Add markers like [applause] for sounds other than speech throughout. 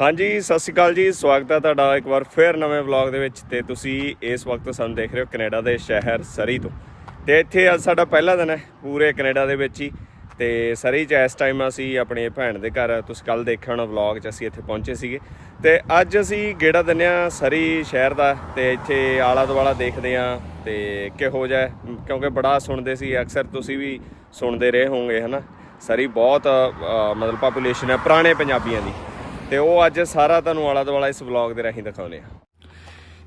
ਹਾਂਜੀ, ਸਤਿ ਸ਼੍ਰੀ ਅਕਾਲ ਜੀ। ਸਵਾਗਤ ਹੈ ਤੁਹਾਡਾ ਇੱਕ ਵਾਰ ਫੇਰ ਨਵੇਂ ਵਲੌਗ ਦੇ ਵਿੱਚ। ਤੇ ਤੁਸੀਂ ਇਸ ਵਕਤ ਸਾਨੂੰ ਦੇਖ ਰਹੇ ਹੋ ਕੈਨੇਡਾ ਦੇ ਸ਼ਹਿਰ ਸਰੀ ਤੋਂ। ਤੇ ਇੱਥੇ ਅੱਜ ਸਾਡਾ ਪਹਿਲਾ ਦਿਨ ਹੈ ਪੂਰੇ ਕੈਨੇਡਾ ਦੇ ਵਿੱਚ ਹੀ। ਤੇ ਸਰੀ ਚ ਇਸ ਟਾਈਮ ਅਸੀਂ ਆਪਣੇ ਭੈਣ ਦੇ ਘਰ ਤੁਸੀਂ ਕੱਲ ਦੇਖਿਆ ਹੋਣਾ ਵਲੌਗ ਚ ਅਸੀਂ ਇੱਥੇ ਪਹੁੰਚੇ ਸੀਗੇ। ਤੇ ਅੱਜ ਅਸੀਂ ਗੇੜਾ ਦਿੰਦੇ ਹਾਂ ਸਰੀ ਸ਼ਹਿਰ ਦਾ। ਤੇ ਇੱਥੇ ਆਲਾ ਦੁਆਲਾ ਦੇਖਦੇ ਹਾਂ। ਤੇ ਕਿਹੋ ਜਿਹਾ ਕਿਉਂਕਿ ਬੜਾ ਸੁਣਦੇ ਸੀ। ਅਕਸਰ ਤੁਸੀਂ ਵੀ ਸੁਣਦੇ ਰਹੇ ਹੋਵੋਗੇ, ਹਨਾ? ਸਰੀ ਬਹੁਤ ਮਤਲਬ ਪਾਪੂਲੇਸ਼ਨ ਹੈ ਪੁਰਾਣੇ ਪੰਜਾਬੀਆਂ ਦੀ। ਤੇ ਉਹ ਅੱਜ ਸਾਰਾ ਤੁਹਾਨੂੰ ਆਲਾ ਦੁਆਲਾ ਇਸ ਵਲੌਗ ਦੇ ਰਾਹੀਂ ਦਿਖਾਉਨੇ ਆ।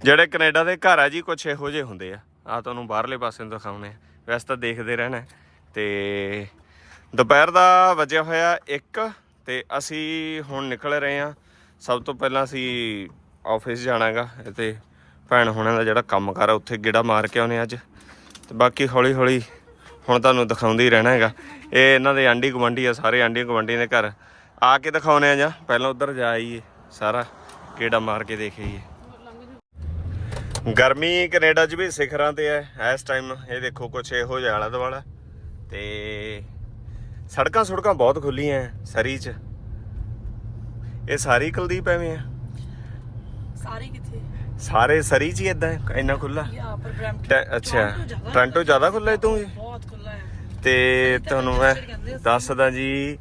ਜਿਹੜੇ ਕੈਨੇਡਾ ਦੇ ਘਰ ਆ ਜੀ, ਕੁਛ ਇਹੋ ਜਿਹੇ ਹੁੰਦੇ ਆ। ਆ ਤੁਹਾਨੂੰ ਬਾਹਰਲੇ ਪਾਸੇ ਨੂੰ ਦਿਖਾਉਨੇ ਆ। ਵੈਸੇ ਤਾਂ ਦੇਖਦੇ ਰਹਿਣਾ ਹੈ। ਤੇ ਦੁਪਹਿਰ ਦਾ ਵਜਿਆ ਹੋਇਆ 1 ਤੇ ਅਸੀਂ ਹੁਣ ਨਿਕਲ ਰਹੇ ਆ ਸਭ ਤੋਂ ਪਹਿਲਾਂ ਅਸੀਂ ਆਫਿਸ ਜਾਣਾਗਾ, ਤੇ ਭੈਣ ਹੁਣਾਂ ਦਾ ਜਿਹੜਾ ਕੰਮ ਕਰ ਆ, ਉੱਥੇ ਗੇੜਾ ਮਾਰ ਕੇ ਆਉਨੇ ਅੱਜ। ਤੇ ਬਾਕੀ ਹੌਲੀ ਹੌਲੀ ਹੁਣ ਤੁਹਾਨੂੰ ਦਿਖਾਉਂਦੇ ਹੀ ਰਹਿਣਾ ਹੈਗਾ। ਇਹ ਇਹਨਾਂ ਦੇ ਆਂਢੀ ਗੁਆਂਢੀ ਆ, ਸਾਰੇ ਆਂਢੀ ਗੁਆਂਢੀ ਦੇ ਘਰ। ਆ ਕੇ ਦਿਖਾਉਨੇ ਆ ਜਾਂ ਪਹਿਲਾਂ ਉੱਧਰ ਜਾ ਆਈਏ ਸਾਰਾ ਗੇੜਾ ਮਾਰ ਕੇ ਦੇਖ ਆਈਏ। ਗਰਮੀ ਕੈਨੇਡਾ 'ਚ ਵੀ ਸਿਖਰਾਂ ਤੇ ਹੈ ਇਸ ਟਾਈਮ ਇਹ ਦੇਖੋ ਕੁਛ ਇਹੋ ਜਿਹਾ ਆਲਾ ਦੁਆਲਾ। ਤੇ ਸੜਕਾਂ ਸੁੜਕਾਂ ਬਹੁਤ ਖੁੱਲੀਆਂ ਸਰੀ 'ਚ। ਇਹ ਸਾਰੀ ਕੁਲਦੀਪ ਐਵੇਂ ਆ? ਸਾਰੀ ਕਿੱਥੇ? ਸਾਰੇ ਸਰੀ 'ਚ ਹੀ ਇਦਾਂ ਇੰਨਾ ਖੁੱਲਾ ਅੱਛਾ ਟ੍ਰਾਂਟੋ ਜ਼ਿਆਦਾ ਖੁੱਲਾ ਤੂੰ ਬਹੁਤ ਖੁੱਲਾ ਹੈ। ਤੇ ਤੁਹਾਨੂੰ ਮੈਂ ਦੱਸਦਾ ਜੀ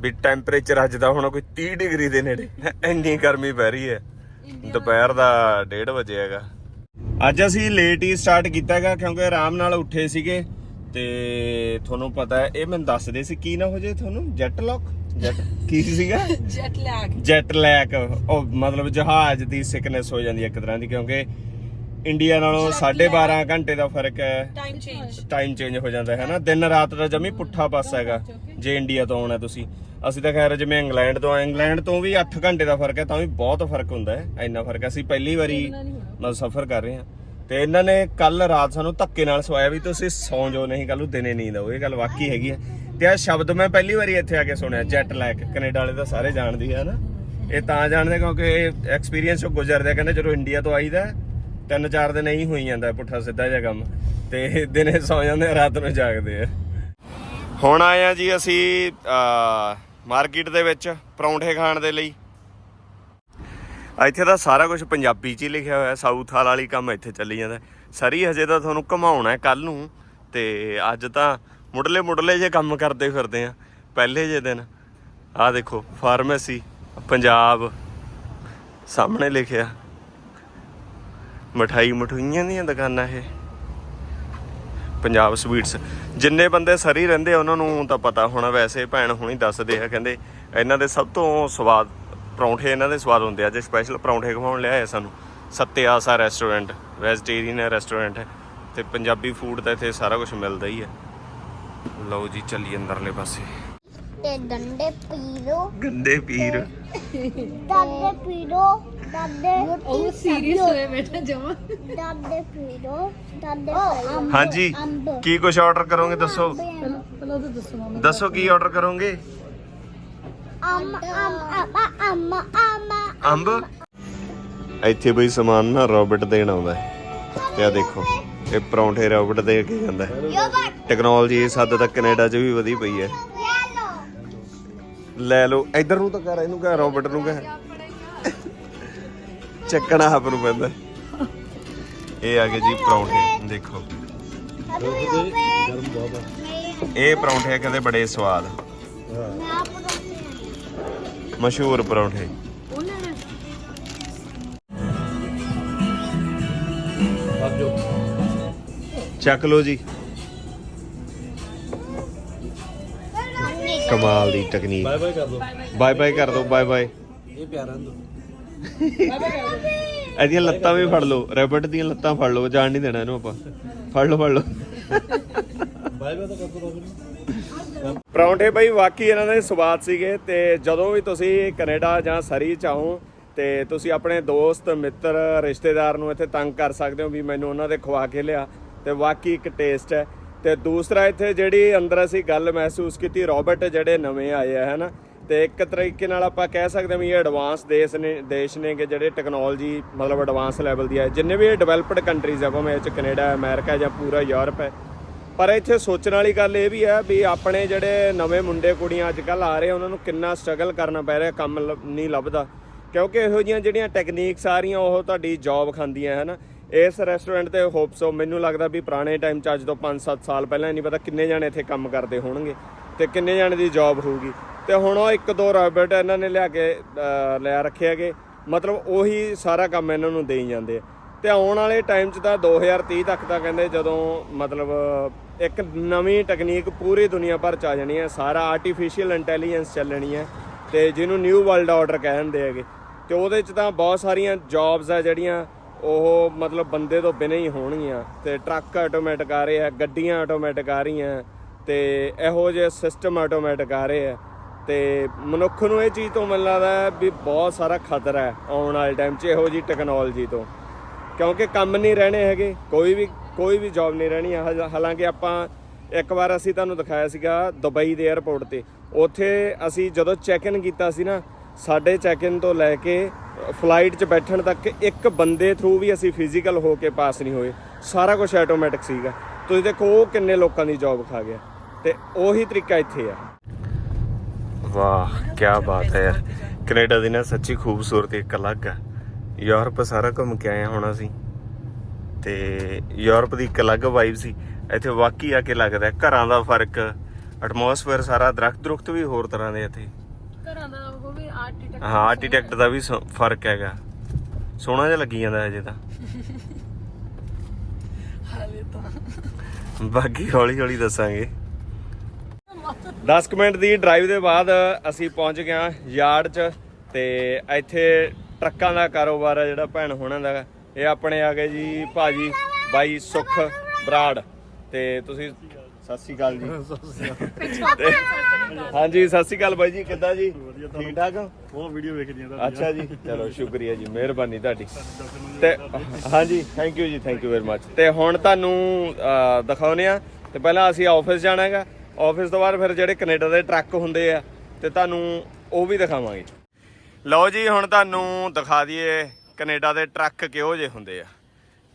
ਵੀ ਟੈਂਪਰੇਚਰ ਅੱਜ ਦਾ ਹੋਣਾ ਕੋਈ 30 ਡਿਗਰੀ ਦੇ ਨੇੜੇ। ਇੰਨੀ ਗਰਮੀ ਪੈ ਰਹੀ ਹੈ। ਦੁਪਹਿਰ ਦਾ 1:30 ਵਜੇ ਹੈਗਾ। ਅੱਜ ਅਸੀਂ ਲੇਟ ਹੀ ਸਟਾਰਟ ਕੀਤਾ ਹੈਗਾ ਕਿਉਂਕਿ ਆਰਾਮ ਨਾਲ ਉੱਠੇ ਸੀਗੇ ਤੇ ਤੁਹਾਨੂੰ ਪਤਾ ਹੈ ਇਹ ਮੈਨੂੰ ਦੱਸਦੇ ਸੀ ਕੀ ਨਾ ਹੋ ਜੇ ਤੁਹਾਨੂੰ? ਜੈਟ ਲੌਕ ਜੈਟ ਕੀ ਸੀਗਾ? ਜੈਟ ਲੈਗ ਜੈਟ ਲੈਕ ਉਹ ਮਤਲਬ ਜਹਾਜ਼ ਦੀ ਸਿਕਨੈਸ ਹੋ ਜਾਂਦੀ ਹੈ ਇੱਕ ਤਰ੍ਹਾਂ ਦੀ ਕਿਉਂਕਿ ਇੰਡੀਆ ਨਾਲੋਂ 12.5 ਘੰਟੇ ਦਾ ਫ਼ਰਕ ਹੈ। ਟਾਈਮ ਚੇਂਜ ਟਾਈਮ ਚੇਂਜ ਹੋ ਜਾਂਦਾ ਹੈ ਨਾ। ਦਿਨ ਰਾਤ ਦਾ ਜਮੀ ਪੁੱਠਾ ਪਾਸਾ ਹੈਗਾ। ਜੇ ਇੰਡੀਆ ਤੋਂ ਆਉਣਾ ਤੁਸੀਂ। ਅਸੀਂ ਤਾਂ ਖੈਰ ਜਿਵੇਂ ਇੰਗਲੈਂਡ ਤੋਂ ਆਏ ਇੰਗਲੈਂਡ ਤੋਂ ਵੀ 8 ਘੰਟੇ ਦਾ ਫ਼ਰਕ ਹੈ ਤਾਂ ਵੀ ਬਹੁਤ ਫ਼ਰਕ ਹੁੰਦਾ ਹੈ ਇੰਨਾ ਫ਼ਰਕ ਅਸੀਂ ਪਹਿਲੀ ਵਾਰੀ ਮਤਲਬ ਸਫ਼ਰ ਕਰ ਰਹੇ ਹਾਂ। ਤੇ ਇਹਨਾਂ ਨੇ ਕੱਲ ਰਾਤ ਸਾਨੂੰ ਧੱਕੇ ਨਾਲ ਸਵਾਇਆ ਵੀ ਤੁਸੀਂ ਸੌਂ ਜਾਓ ਨਹੀਂ ਕੱਲ ਨੂੰ ਦਿਨੇ ਨੀਂਦ ਆਓ ਇਹ ਗੱਲ ਵਾਕਈ ਹੈਗੀ ਹੈ। ਤੇ ਇਹ ਸ਼ਬਦ ਮੈਂ ਪਹਿਲੀ ਵਾਰੀ ਇੱਥੇ ਆ ਕੇ ਸੁਣਿਆ ਜੈਟ ਲੈਕ ਕੈਨੇਡਾ ਵਾਲੇ ਤਾਂ ਸਾਰੇ ਜਾਣਦੇ ਆ ਨਾ। ਇਹ ਤਾਂ ਜਾਣਦੇ ਕਿਉਂਕਿ ਇਹ ਐਕਸਪੀਰੀਅੰਸ ਚੋਂ ਗੁਜ਼ਰਦੇ ਆ ਕਹਿੰਦੇ ਜਦੋਂ ਇੰਡੀਆ ਤੋਂ ਆਈਦਾ ਤਿੰਨ ਚਾਰ ਦਿਨ ਹੀ ਹੋਈ ਜਾਂਦਾ ਪੁੱਠਾ ਸਿੱਧਾ ਜਿਹਾ ਕੰਮ। ਤੇ ਦਿਨੇ ਸੌ ਜਾਂਦੇ ਆ ਰਾਤ ਨੂੰ ਜਾਗਦੇ ਆ। ਹੁਣ ਆਏ ਆ ਜੀ ਅਸੀਂ ਮਾਰਕੀਟ ਦੇ ਵਿੱਚ ਪਰੌਂਠੇ ਖਾਣ ਦੇ ਲਈ। ਇੱਥੇ ਤਾਂ ਸਾਰਾ ਕੁਝ ਪੰਜਾਬੀ 'ਚ ਹੀ ਲਿਖਿਆ ਹੋਇਆ ਸਾਊਥ ਹਾਲ ਵਾਲੀ ਕੰਮ ਇੱਥੇ ਚੱਲੀ ਜਾਂਦਾ। ਸਰੀ ਹਜੇ ਤਾਂ ਤੁਹਾਨੂੰ ਘਮਾਉਣਾ ਹੈ ਕੱਲ ਨੂੰ, ਤੇ ਅੱਜ ਤਾਂ ਮੁੱਢਲੇ ਮੁੱਢਲੇ ਜੇ ਕੰਮ ਕਰਦੇ ਫਿਰਦੇ ਆ, ਪਹਿਲੇ ਜੇ ਦਿਨ। ਆਹ ਦੇਖੋ ਫਾਰਮੇਸੀ ਪੰਜਾਬ, ਸਾਹਮਣੇ ਲਿਖਿਆ। ਮਠਾਈ ਮਠੂਈਆਂ ਦੀਆਂ ਦੁਕਾਨਾਂ ਇਹ। ਪੰਜਾਬ ਸਵੀਟਸ ਜਿੰਨੇ ਬੰਦੇ ਸਰੀ ਰਹਿੰਦੇ ਉਹਨਾਂ ਨੂੰ ਤਾਂ ਪਤਾ ਹੋਣਾ ਵੈਸੇ ਭੈਣ ਹੁਣੀ ਦੱਸਦੇ ਆ ਕਹਿੰਦੇ ਇਹਨਾਂ ਦੇ ਸਭ ਤੋਂ ਸਵਾਦ ਪਰੌਂਠੇ ਇਹਨਾਂ ਦੇ ਸਵਾਦ ਹੁੰਦੇ ਆ। ਅੱਜ ਸਪੈਸ਼ਲ ਪਰੌਂਠੇ ਖਵਾਉਣ ਲਿਆਏ ਸਾਨੂੰ। ਸੱਤੇ ਆਸਾ ਰੈਸਟੋਰੈਂਟ ਵੈਜੀਟੇਰੀਅਨ ਰੈਸਟੋਰੈਂਟ ਹੈ ਤੇ ਪੰਜਾਬੀ ਫੂਡ ਤਾਂ ਇੱਥੇ ਸਾਰਾ ਕੁਝ ਮਿਲਦਾ ਹੀ ਹੈ ਲਓ ਜੀ ਚੱਲੀ ਅੰਦਰਲੇ ਪਾਸੇ। ਤੇ ਡੰਡੇ ਪੀ ਲੋ ਗੰਦੇ ਪੀਰ ਦਾਦੇ ਪੀ ਲੋ ਦਾਦੇ ਉਹ ਸੀਰੀਅਸ ਹੋਏ ਬੇਟਾ ਜਮਾ। ਦਾਦੇ ਪੀ ਲੋ ਦਾਦੇ ਪੀ ਹਾਂਜੀ ਅੰਬ। ਕੀ ਕੁਝ ਆਰਡਰ ਕਰੋਗੇ ਦੱਸੋ? ਪਹਿਲਾਂ ਪਹਿਲਾਂ ਤਾਂ ਦੱਸੋ ਮਾਮਾ। ਦੱਸੋ ਕੀ ਆਰਡਰ ਕਰੋਗੇ? ਅਮ ਅਮ ਅਮ ਅਮ ਅਮ ਅੰਬ? ਇੱਥੇ ਬਈ ਸਮਾਨ ਨਾ ਰੋਬਟ ਦੇਣ ਆਉਂਦਾ ਹੈ। ਤੇ ਆ ਦੇਖੋ ਇਹ ਪਰੌਂਠੇ ਰੋਬਟ ਦੇ ਕੇ ਜਾਂਦਾ ਹੈ। ਯੋਗਰਟ ਟੈਕਨੋਲੋਜੀ ਇਸ ਹੱਦ ਤੱਕ ਕੈਨੇਡਾ 'ਚ ਵੀ ਵਧੀ ਪਈ ਹੈ। ਯੈਲੋ ਲੈ ਲਓ ਇੱਧਰ ਨੂੰ ਤਾਂ ਕਰ ਇਹਨੂੰ ਕਹ ਰੋਬਟ ਨੂੰ ਕਹ। ਚੱਕਣਾ ਆਪ ਨੂੰ ਪੈਂਦਾ। ਇਹ ਆ ਗਏ ਜੀ ਪਰੌਂਠੇ ਦੇਖੋ। ਗਰਮ ਬਹੁਤ ਹੈ ਇਹ ਪਰੌਂਠੇ ਕਹਿੰਦੇ ਬੜੇ ਸਵਾਦ। ਮਸ਼ਹੂਰ ਪਰੌਂਠੇ। ਚੱਕ ਲਓ ਜੀ। ਕਮਾਲ ਦੀ ਟੈਕਨੀਕ ਬਾਏ ਬਾਏ ਕਰ ਦੋ। ਬਾਏ ਬਾਏ ਕਰ ਦੋ ਬਾਏ ਬਾਏ। ਇਹ ਪਿਆਰਾ ਨੂੰ ਇਹਦੀਆਂ ਲੱਤਾਂ ਵੀ ਫੜ ਲਓ ਰੈਬਟ ਦੀਆਂ ਲੱਤਾਂ ਫੜ ਲਓ, ਜਾਣ ਨਹੀਂ ਦੇਣਾ ਇਹਨੂੰ ਆਪਾਂ। ਫੜ ਲਓ ਫੜ ਲਓ। ਪਰੌਂਠੇ ਬਈ, ਵਾਕਈ ਇਹਨਾਂ ਦੇ ਸਵਾਦ ਸੀਗੇ ਤੇ ਜਦੋਂ ਵੀ ਤੁਸੀਂ ਕੈਨੇਡਾ ਜਾਂ ਸਰੀ ਚ ਆਓ ਤੇ ਤੁਸੀਂ ਆਪਣੇ ਦੋਸਤ, ਮਿੱਤਰ, ਰਿਸ਼ਤੇਦਾਰ ਨੂੰ ਇੱਥੇ ਤੰਗ ਕਰ ਸਕਦੇ ਹੋ ਵੀ ਮੈਨੂੰ ਉਹਨਾਂ ਦੇ ਖਵਾ ਕੇ ਲਿਆ ਤੇ ਵਾਕਈ ਇੱਕ ਟੇਸਟ ਹੈ। ਤੇ ਦੂਸਰਾ ਇੱਥੇ ਜਿਹੜੀ ਅੰਦਰ ਅਸੀਂ ਗੱਲ ਮਹਿਸੂਸ ਕੀਤੀ ਰੋਬਟ ਜਿਹੜੇ ਨਵੇਂ ਆਏ ਆ ਹਨਾ ਤੇ ਇੱਕ ਤਰੀਕੇ ਨਾਲ ਆਪਾਂ ਕਹਿ ਸਕਦੇ ਹਾਂ ਵੀ ਇਹ ਐਡਵਾਂਸ ਦੇਸ਼ ਨੇ ਦੇਸ਼ ਨੇ ਕਿ ਜਿਹੜੇ ਟੈਕਨੋਲੋਜੀ ਮਤਲਬ ਐਡਵਾਂਸ ਲੈਵਲ ਦੀ ਹੈ ਜਿੰਨੇ ਵੀ ਡਿਵੈਲਪਡ ਕੰਟਰੀਜ਼ ਆ, ਭਾਵੇਂ ਇਹ ਚ ਕੈਨੇਡਾ, ਅਮਰੀਕਾ ਜਾਂ ਪੂਰਾ ਯੂਰਪ ਹੈ। ਪਰ ਇੱਥੇ ਸੋਚਣ ਵਾਲੀ ਗੱਲ ਇਹ ਵੀ ਹੈ ਵੀ ਆਪਣੇ ਜਿਹੜੇ ਨਵੇਂ ਮੁੰਡੇ, ਕੁੜੀਆਂ ਅੱਜ ਕੱਲ ਆ ਰਹੇ ਉਹਨਾਂ ਨੂੰ ਕਿੰਨਾ ਸਟਰਗਲ ਕਰਨਾ ਪੈ ਰਿਹਾ, ਕੰਮ ਲੱਭ- ਨਹੀਂ ਲੱਭਦਾ। ਕਿਉਂਕਿ ਇਹੋ ਜਿਹੀਆਂ ਜਿਹੜੀਆਂ ਟੈਕਨੀਕਸ ਆ ਰਹੀਆਂ, ਉਹ ਤੁਹਾਡੀ ਜੌਬ ਖਾਂਦੀਆਂ ਹੈ ਨਾ ਇਸ ਰੈਸਟੋਰੈਂਟ ਤੇ ਹੋਪ ਸੋ ਮੈਨੂੰ ਲੱਗਦਾ ਵੀ ਪੁਰਾਣੇ ਟਾਈਮ ਚ ਅੱਜ ਤੋਂ 5-7 ਸਾਲ ਪਹਿਲਾਂ ਨਹੀਂ ਪਤਾ ਕਿੰਨੇ ਜਾਣੇ ਇੱਥੇ ਕੰਮ ਕਰਦੇ ਹੋਣਗੇ ਤੇ ਕਿੰਨੇ ਜਾਣੇ ਦੀ ਜੌਬ ਹੋਊਗੀ। ਤੇ ਹੁਣ ਉਹ ਇੱਕ ਦੋ ਰਾਬਰਟ ਇਹਨਾਂ ਨੇ ਲਿਆ ਕੇ ਲਿਆ ਰੱਖੇ ਹੈਗੇ। ਮਤਲਬ ਉਹੀ ਸਾਰਾ ਕੰਮ ਇਹਨਾਂ ਨੂੰ ਦੇਈ ਜਾਂਦੇ ਆ। ਤੇ ਆਉਣ ਵਾਲੇ ਟਾਈਮ 'ਚ ਤਾਂ 2030 ਤੱਕ ਤਾਂ ਕਹਿੰਦੇ ਜਦੋਂ ਮਤਲਬ ਇੱਕ ਨਵੀਂ ਟੈਕਨੀਕ ਪੂਰੀ ਦੁਨੀਆ ਭਰ 'ਚ ਆ ਜਾਣੀ ਹੈ। ਸਾਰਾ ਆਰਟੀਫੀਸ਼ੀਅਲ ਇੰਟੈਲੀਜੈਂਸ ਚੱਲਣੀ ਹੈ ਤੇ ਜਿਹਨੂੰ ਨਿਊ ਵਰਲਡ ਆਰਡਰ ਕਹਿੰਦੇ ਹੈਗੇ। ਤੇ ਉਹਦੇ 'ਚ ਤਾਂ ਬਹੁਤ ਸਾਰੀਆਂ ਜੌਬਸ ਆ ਜਿਹੜੀਆਂ ਉਹ ਮਤਲਬ ਬੰਦੇ ਤੋਂ ਬਿਨਾਂ ਹੀ ਹੋਣਗੀਆਂ ਤੇ ਟਰੱਕ ਆਟੋਮੈਟਿਕ ਆ ਰਹੇ ਆ, ਗੱਡੀਆਂ ਆਟੋਮੈਟਿਕ ਆ ਰਹੀਆਂ ਤੇ ਇਹੋ ਜਿਹੇ ਸਿਸਟਮ ਆਟੋਮੈਟਿਕ ਆ ਰਹੇ ਆ। ਤੇ ਮਨੁੱਖ ਨੂੰ ਇਹ ਚੀਜ਼ ਤੋਂ ਮੈਨੂੰ ਲੱਗਦਾ ਵੀ ਬਹੁਤ ਸਾਰਾ ਖਤਰਾ ਹੈ ਆਉਣ ਵਾਲੇ ਟਾਈਮ 'ਚ ਇਹੋ ਜੀ ਟੈਕਨੋਲੋਜੀ ਤੋਂ। ਕਿਉਂਕਿ ਕੰਮ ਨਹੀਂ ਰਹਿਣੇ ਹੈਗੇ, ਕੋਈ ਵੀ ਕੋਈ ਵੀ ਜੌਬ ਨਹੀਂ ਰਹਿਣੀ ਹਾਲ- ਹਾਲਾਂਕਿ ਆਪਾਂ ਇੱਕ ਵਾਰ ਅਸੀਂ ਤੁਹਾਨੂੰ ਦਿਖਾਇਆ ਸੀਗਾ ਦੁਬਈ ਦੇ 에ਅਰਪੋਰਟ ਤੇ। ਉੱਥੇ ਅਸੀਂ ਜਦੋਂ ਚੈੱਕ ਇਨ ਕੀਤਾ ਸੀ ਨਾ ਸਾਡੇ ਚੈੱਕ ਇਨ ਤੋਂ ਲੈ ਕੇ ਫਲਾਈਟ 'ਚ ਬੈਠਣ ਤੱਕ ਇੱਕ ਬੰਦੇ ਥਰੂ ਵੀ ਅਸੀਂ ਫਿਜ਼ੀਕਲ ਹੋ ਕੇ ਪਾਸ ਨਹੀਂ ਹੋਏ। ਸਾਰਾ ਕੁਝ ਆਟੋਮੈਟਿਕ ਸੀਗਾ। ਤੁਸੀਂ ਦੇਖੋ ਉਹ ਕਿੰਨੇ ਲੋਕਾਂ ਦੀ ਜੌਬ ਖਾ ਗਿਆ। ਤੇ ਉਹੀ ਤਰੀਕਾ ਇੱਥੇ ਆ। ਵਾਹ ਕੀ ਬਾਤ ਹੈ ਯਾਰ। ਕੈਨੇਡਾ ਦੀ ਨਾ ਸੱਚੀ ਖੂਬਸੂਰਤੀ ਇੱਕ ਅਲੱਗ ਹੈ ਯੂਰਪ ਸਾਰਾ ਘੁੰਮ ਕੇ ਆਏ ਹੁਣ ਅਸੀਂ। ਤੇ ਯੂਰਪ ਦੀ ਇੱਕ ਅਲੱਗ ਵਾਈਬ ਸੀ। ਇੱਥੇ ਵਾਕਈ ਆ ਕੇ ਲੱਗਦਾ ਘਰਾਂ ਦਾ ਫ਼ਰਕ ਐਟਮੋਸਫੇਅਰ ਸਾਰਾ ਦਰਖਤ ਦਰੁਖਤ ਵੀ ਹੋਰ ਤਰ੍ਹਾਂ ਦੇ ਇੱਥੇ। ਘਰਾਂ ਦਾ ਉਹ ਵੀ ਆਰਕੀਟੈਕਟ ਹਾਂ ਆਰਕੀਟੈਕਟ ਦਾ ਵੀ ਸ- ਫ਼ਰਕ ਹੈਗਾ। ਸੋਹਣਾ ਜਿਹਾ ਲੱਗੀ ਜਾਂਦਾ ਅਜੇ ਤਾਂ। ਹਾਲੇ ਤਾਂ। ਬਾਕੀ ਹੌਲੀ ਹੌਲੀ ਦੱਸਾਂਗੇ। 10 ਕੁ ਮਿੰਟ ਦੀ ਡਰਾਈਵ ਦੇ ਬਾਅਦ ਅਸੀਂ ਪਹੁੰਚ ਗਏ ਹਾਂ ਯਾਰਡ 'ਚ ਤੇ ਇੱਥੇ ਟਰੱਕਾਂ ਦਾ ਕਾਰੋਬਾਰ ਹੈ ਜਿਹੜਾ ਭੈਣ ਹੋਣਾ ਦਾ। ਇਹ ਆਪਣੇ ਆ ਗਏ ਜੀ ਭਾਜੀ ਬਾਈ ਸੁਖ ਬਰਾੜ। ਤੇ ਤੁਸੀਂ ਸਤਿ ਸ਼੍ਰੀ ਅਕਾਲ ਜੀ। ਤੇ- ਹਾਂਜੀ ਸਤਿ ਸ਼੍ਰੀ ਅਕਾਲ ਬਾਈ ਜੀ ਕਿੱਦਾਂ ਜੀ? ਠੀਕ ਠਾਕ ਉਹ ਵੀਡੀਓ ਵੇਖਦੀ ਆ ਅੱਛਾ ਜੀ ਚਲੋ ਸ਼ੁਕਰੀਆ ਜੀ ਮਿਹਰਬਾਨੀ ਤੁਹਾਡੀ। ਤੇ ਹਾਂਜੀ ਥੈਂਕ ਯੂ ਜੀ ਥੈਂਕ ਯੂ ਵੈਰੀ ਮੱਚ ਤੇ ਹੁਣ ਤੁਹਾਨੂੰ ਅਹ, ਦਿਖਾਉਂਦੇ ਆ ਤੇ ਪਹਿਲਾਂ ਅਸੀਂ ਆਫਿਸ ਜਾਣਾ ਹੈਗਾ। ਆਫਿਸ ਤੋਂ ਬਾਅਦ ਫਿਰ ਜਿਹੜੇ ਕੈਨੇਡਾ ਦੇ ਟਰੱਕ ਹੁੰਦੇ ਆ ਤੇ ਤੁਹਾਨੂੰ ਉਹ ਵੀ ਦਿਖਾਵਾਂਗੇ। ਲਓ ਜੀ ਹੁਣ ਤੁਹਾਨੂੰ ਦਿਖਾ ਦਈਏ ਕੈਨੇਡਾ ਦੇ ਟਰੱਕ ਕਿਹੋ ਜਿਹੇ ਹੁੰਦੇ ਆ।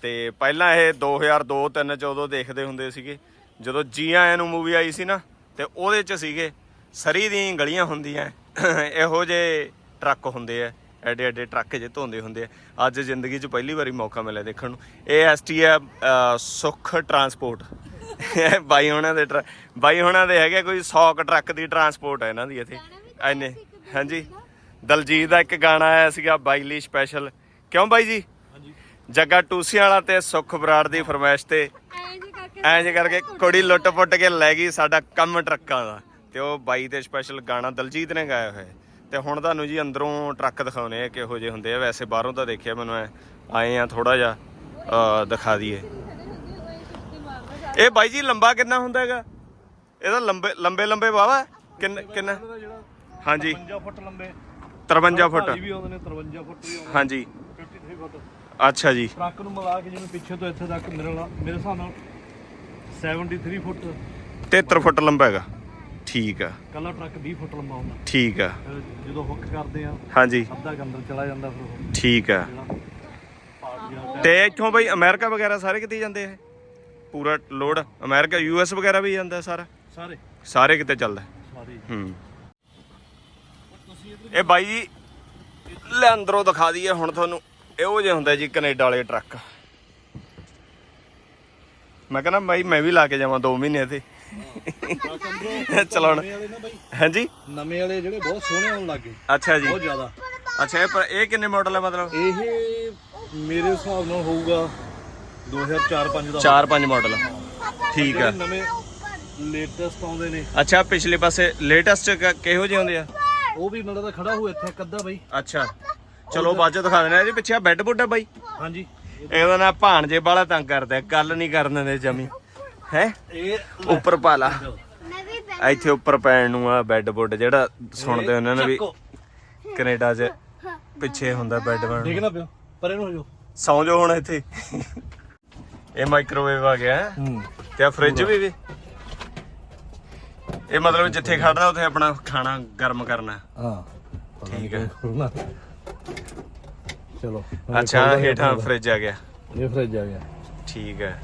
ਤੇ ਪਹਿਲਾਂ ਇਹ 2002 3 ਚ ਉਦੋਂ ਦੇਖਦੇ ਹੁੰਦੇ ਸੀਗੇ। ਜਦੋਂ ਜੀ ਆਇਆਂ ਨੂੰ ਮੂਵੀ ਆਈ ਸੀ ਨਾ ਤੇ ਉਹਦੇ ਚ ਸੀਗੇ ਸਰੀ ਦੀਆਂ ਗਲੀਆਂ ਹੁੰਦੀਆਂ। ਇਹੋ ਜਿਹੇ ਟਰੱਕ ਹੁੰਦੇ ਆ ਐਡੇ ਐਡੇ ਟਰੱਕ ਜੇ ਧੋਂਦੇ ਹੁੰਦੇ ਆ। ਅੱਜ ਜ਼ਿੰਦਗੀ 'ਚ ਪਹਿਲੀ ਵਾਰੀ ਮੌਕਾ ਮਿਲਿਆ ਦੇਖਣ ਨੂੰ। ਇਹ ਐਸਟੀ ਹੈ ਅਹ, ਸੁੱਖ ਟਰਾਂਸਪੋਰਟ ਇਹ ਬਾਈ ਹੋਣਾ ਦੇ ਟਰ- ਬਾਈ ਹੋਣਾ ਦੇ ਹੈਗੇ ਕੋਈ 100 ਕ ਟਰੱਕ ਦੀ ਟਰਾਂਸਪੋਰਟ ਹੈ ਇਹਨਾਂ ਦੀ ਇੱਥੇ। ਐਨੇ ਹਾਂਜੀ। ਦਲਜੀਤ ਦਾ ਇੱਕ ਗਾਣਾ ਆਇਆ ਸੀਗਾ ਬਾਈ ਲਈ ਸਪੈਸ਼ਲ ਕਿਉਂ ਬਾਈ ਜੀ? ਜੱਗਾ ਟੂਸੀਆਂ ਵਾਲਾ ਤੇ ਸੁੱਖ ਬਰਾੜ ਦੀ ਫਰਮਾਇਸ਼ ਤੇ। ਐਂ ਜੇ ਕਰਕੇ ਜੇ ਕੁੜੀ ਲੁੱਟ ਪੁੱਟ ਕੇ ਲੈ ਗਈ ਸਾਡਾ ਕੰਮ ਟਰੱਕਾਂ ਦਾ। ਤੇ ਉਹ ਬਾਈ ਦੇ ਸਪੈਸ਼ਲ ਗਾਣਾ ਦਲਜੀਤ ਨੇ ਗਾਇਆ ਹੋਇਆ। ਤੇ ਹੁਣ ਤੁਹਾਨੂੰ ਜੀ ਅੰਦਰੋਂ ਟਰੱਕ ਦਿਖਾਉਣੇ ਆ ਕਿਹੋ ਜਿਹੇ ਹੁੰਦੇ ਆ। ਵੈਸੇ ਬਾਹਰੋਂ ਤਾਂ ਦੇਖਿਆ ਮੈਨੂੰ ਐ ਆਏ ਆ ਥੋੜਾ ਜਿਹਾ ਦਿਖਾ ਦਈਏ। ਇਹ ਬਾਈ ਜੀ ਲੰਬਾ ਕਿੰਨਾ ਹੁੰਦਾ ਹੈਗਾ? ਇਹਦਾ ਲੰਬੇ ਲੰਬੇ ਲੰਬੇ ਵਾਵਾ ਕਿੰਨਾ ਕਿੰਨਾ? ਹਾਂਜੀ। 50 ਫੁੱਟ ਲੰਬੇ। 53 ਫੁੱਟ। ਵੀ ਆਉਂਦੇ ਨੇ 53 ਫੁੱਟ ਵੀ ਆਉਂਦੇ ਹਾਂਜੀ। 53 ਫੁੱਟ। ਅੱਛਾ ਜੀ। ਟਰੱਕ ਨੂੰ ਮਿਲਾ ਕੇ ਜਿਵੇਂ ਪਿੱਛੇ ਤੋਂ ਇੱਥੇ ਤੱਕ ਮੇਰੇ ਨਾਲ ਮੇਰੇ ਹਿਸਾਬ ਨਾਲ 73 ਫੁੱਟ। 73 ਫੁੱਟ ਲੰਬਾ ਹੈਗਾ। ਠੀਕ ਆ। ਕੱਲਾ ਟਰੱਕ 20 ਫੁੱਟ ਲੰਬਾ ਹੁੰਦਾ। ਠੀਕ ਆ। ਜਦੋਂ ਹੁੱਕ ਕਰਦੇ ਆ ਹਾਂਜੀ। ਅੱਧਾ ਅੰਦਰ ਚਲਾ ਜਾਂਦਾ ਫਿਰ ਉਹ। ਠੀਕ ਆ। ਤੇ ਇੱਥੋਂ ਬਈ ਅਮਰੀਕਾ ਵਗੈਰਾ ਸਾਰੇ ਕਿਤੇ ਜਾਂਦੇ ਆ ਪੂਰਾ ਲੋਡ। ਅਮਰੀਕਾ ਯੂਐਸ ਵਗੈਰਾ ਵੀ ਜਾਂਦਾ ਸਾਰਾ? ਸਾਰੇ। ਸਾਰੇ ਕਿਤੇ ਚੱਲਦਾ। ਸਾਰੇ। ਹੂੰ। ਇਹ ਬਾਈ ਜੀ ਲੈ ਅੰਦਰੋਂ ਦਿਖਾ ਦਈਏ ਹੁਣ ਤੁਹਾਨੂੰ। ਇਹੋ ਜਿਹੇ ਹੁੰਦਾ ਜੀ ਕੈਨੇਡਾ ਵਾਲੇ ਟਰੱਕ। ਮੈਂ ਕਹਿੰਦਾ ਬਾਈ ਮੈਂ ਵੀ ਲਾ ਕੇ ਜਾਵਾਂ 2 ਮਹੀਨੇ ਤੇ। ਚਲਾਉਣ। ਹਾਂਜੀ? ਨਵੇਂ ਵਾਲੇ ਜਿਹੜੇ ਬਹੁਤ ਸੋਹਣੇ ਆਉਣ ਲੱਗੇ ਅੱਛਾ ਜੀ। ਬਹੁਤ ਜ਼ਿਆਦਾ। ਅੱਛਾ ਇਹ ਪਰ ਇਹ ਕਿੰਨੇ ਮਾਡਲ ਹੈ ਮਤਲਬ? ਇਹ ਮੇਰੇ ਹਿਸਾਬ ਨਾਲ ਹੋਊਗਾ 2004-5 ਦਾ। 4-5 ਮਾਡਲ ਠੀਕ ਜਿਹੜੇ ਨਵੇਂ ਲੇਟੈਸਟ ਆਉਂਦੇ ਨੇ। ਅੱਛਾ ਪਿਛਲੇ ਪਾਸੇ ਲੇਟੈਸਟ ਕਿਹੋ ਜਿਹੇ ਹੁੰਦੇ ਆ? ਉਹ ਵੀ ਮੈਨੂੰ ਤਾਂ ਖੜਾ ਹੋ ਇੱਥੇ ਅੱਧਾ ਬਾਈ। ਅੱਛਾ। ਚਲੋ ਬਾਅਦ ਚ ਦਿਖਾ ਦੇਣਾ ਇਹਦੇ ਪਿੱਛੇ ਬੈੱਡ ਬੁੱਡ ਆ ਬਾਈ। ਹਾਂਜੀ। ਇਹਦਾ ਨਾ ਭਾਣਜੇ ਵਾਲਾ ਤੰਗ ਕਰਦਾ ਗੱਲ ਨਹੀਂ ਕਰਨ ਦਿੰਦੇ ਜਮੀ। ਹੈ? ਇਹ ਉੱਪਰ ਪਾ ਲਾ। ਇੱਥੇ ਉੱਪਰ ਪੈਣ ਨੂੰ ਆ ਬੈੱਡ ਬੁੱਡ ਜਿਹੜਾ ਸੁਣਦੇ ਉਹਨਾਂ ਨੇ ਵੀ। ਕੈਨੇਡਾ 'ਚ ਪਿੱਛੇ ਹੁੰਦਾ ਬੈੱਡ ਬਣ ਨਾ ਪਿਓ ਪਰ ਇਹਨੂੰ ਹੋ ਜਾਓ ਸੌਂ ਜਾਓ ਹੁਣ ਇੱਥੇ। ਇਹ ਮਾਈਕ੍ਰੋਵੇਵ ਆ ਗਿਆ। ਤੇ ਆ ਫ੍ਰਿਜ ਵੀ ਵੀ। ਇਹ ਮਤਲਬ ਜਿੱਥੇ ਖੜਨਾ ਉੱਥੇ ਆਪਣਾ ਖਾਣਾ ਗਰਮ ਕਰਨਾ। ਹਾਂ। ਠੀਕ ਹੈ ਚਲੋ। ਅੱਛਾ ਹੇਠਾਂ ਫ੍ਰਿਜ ਆ ਗਿਆ। ਇਹ ਫ੍ਰਿਜ ਆ ਗਿਆ। ਠੀਕ ਹੈ।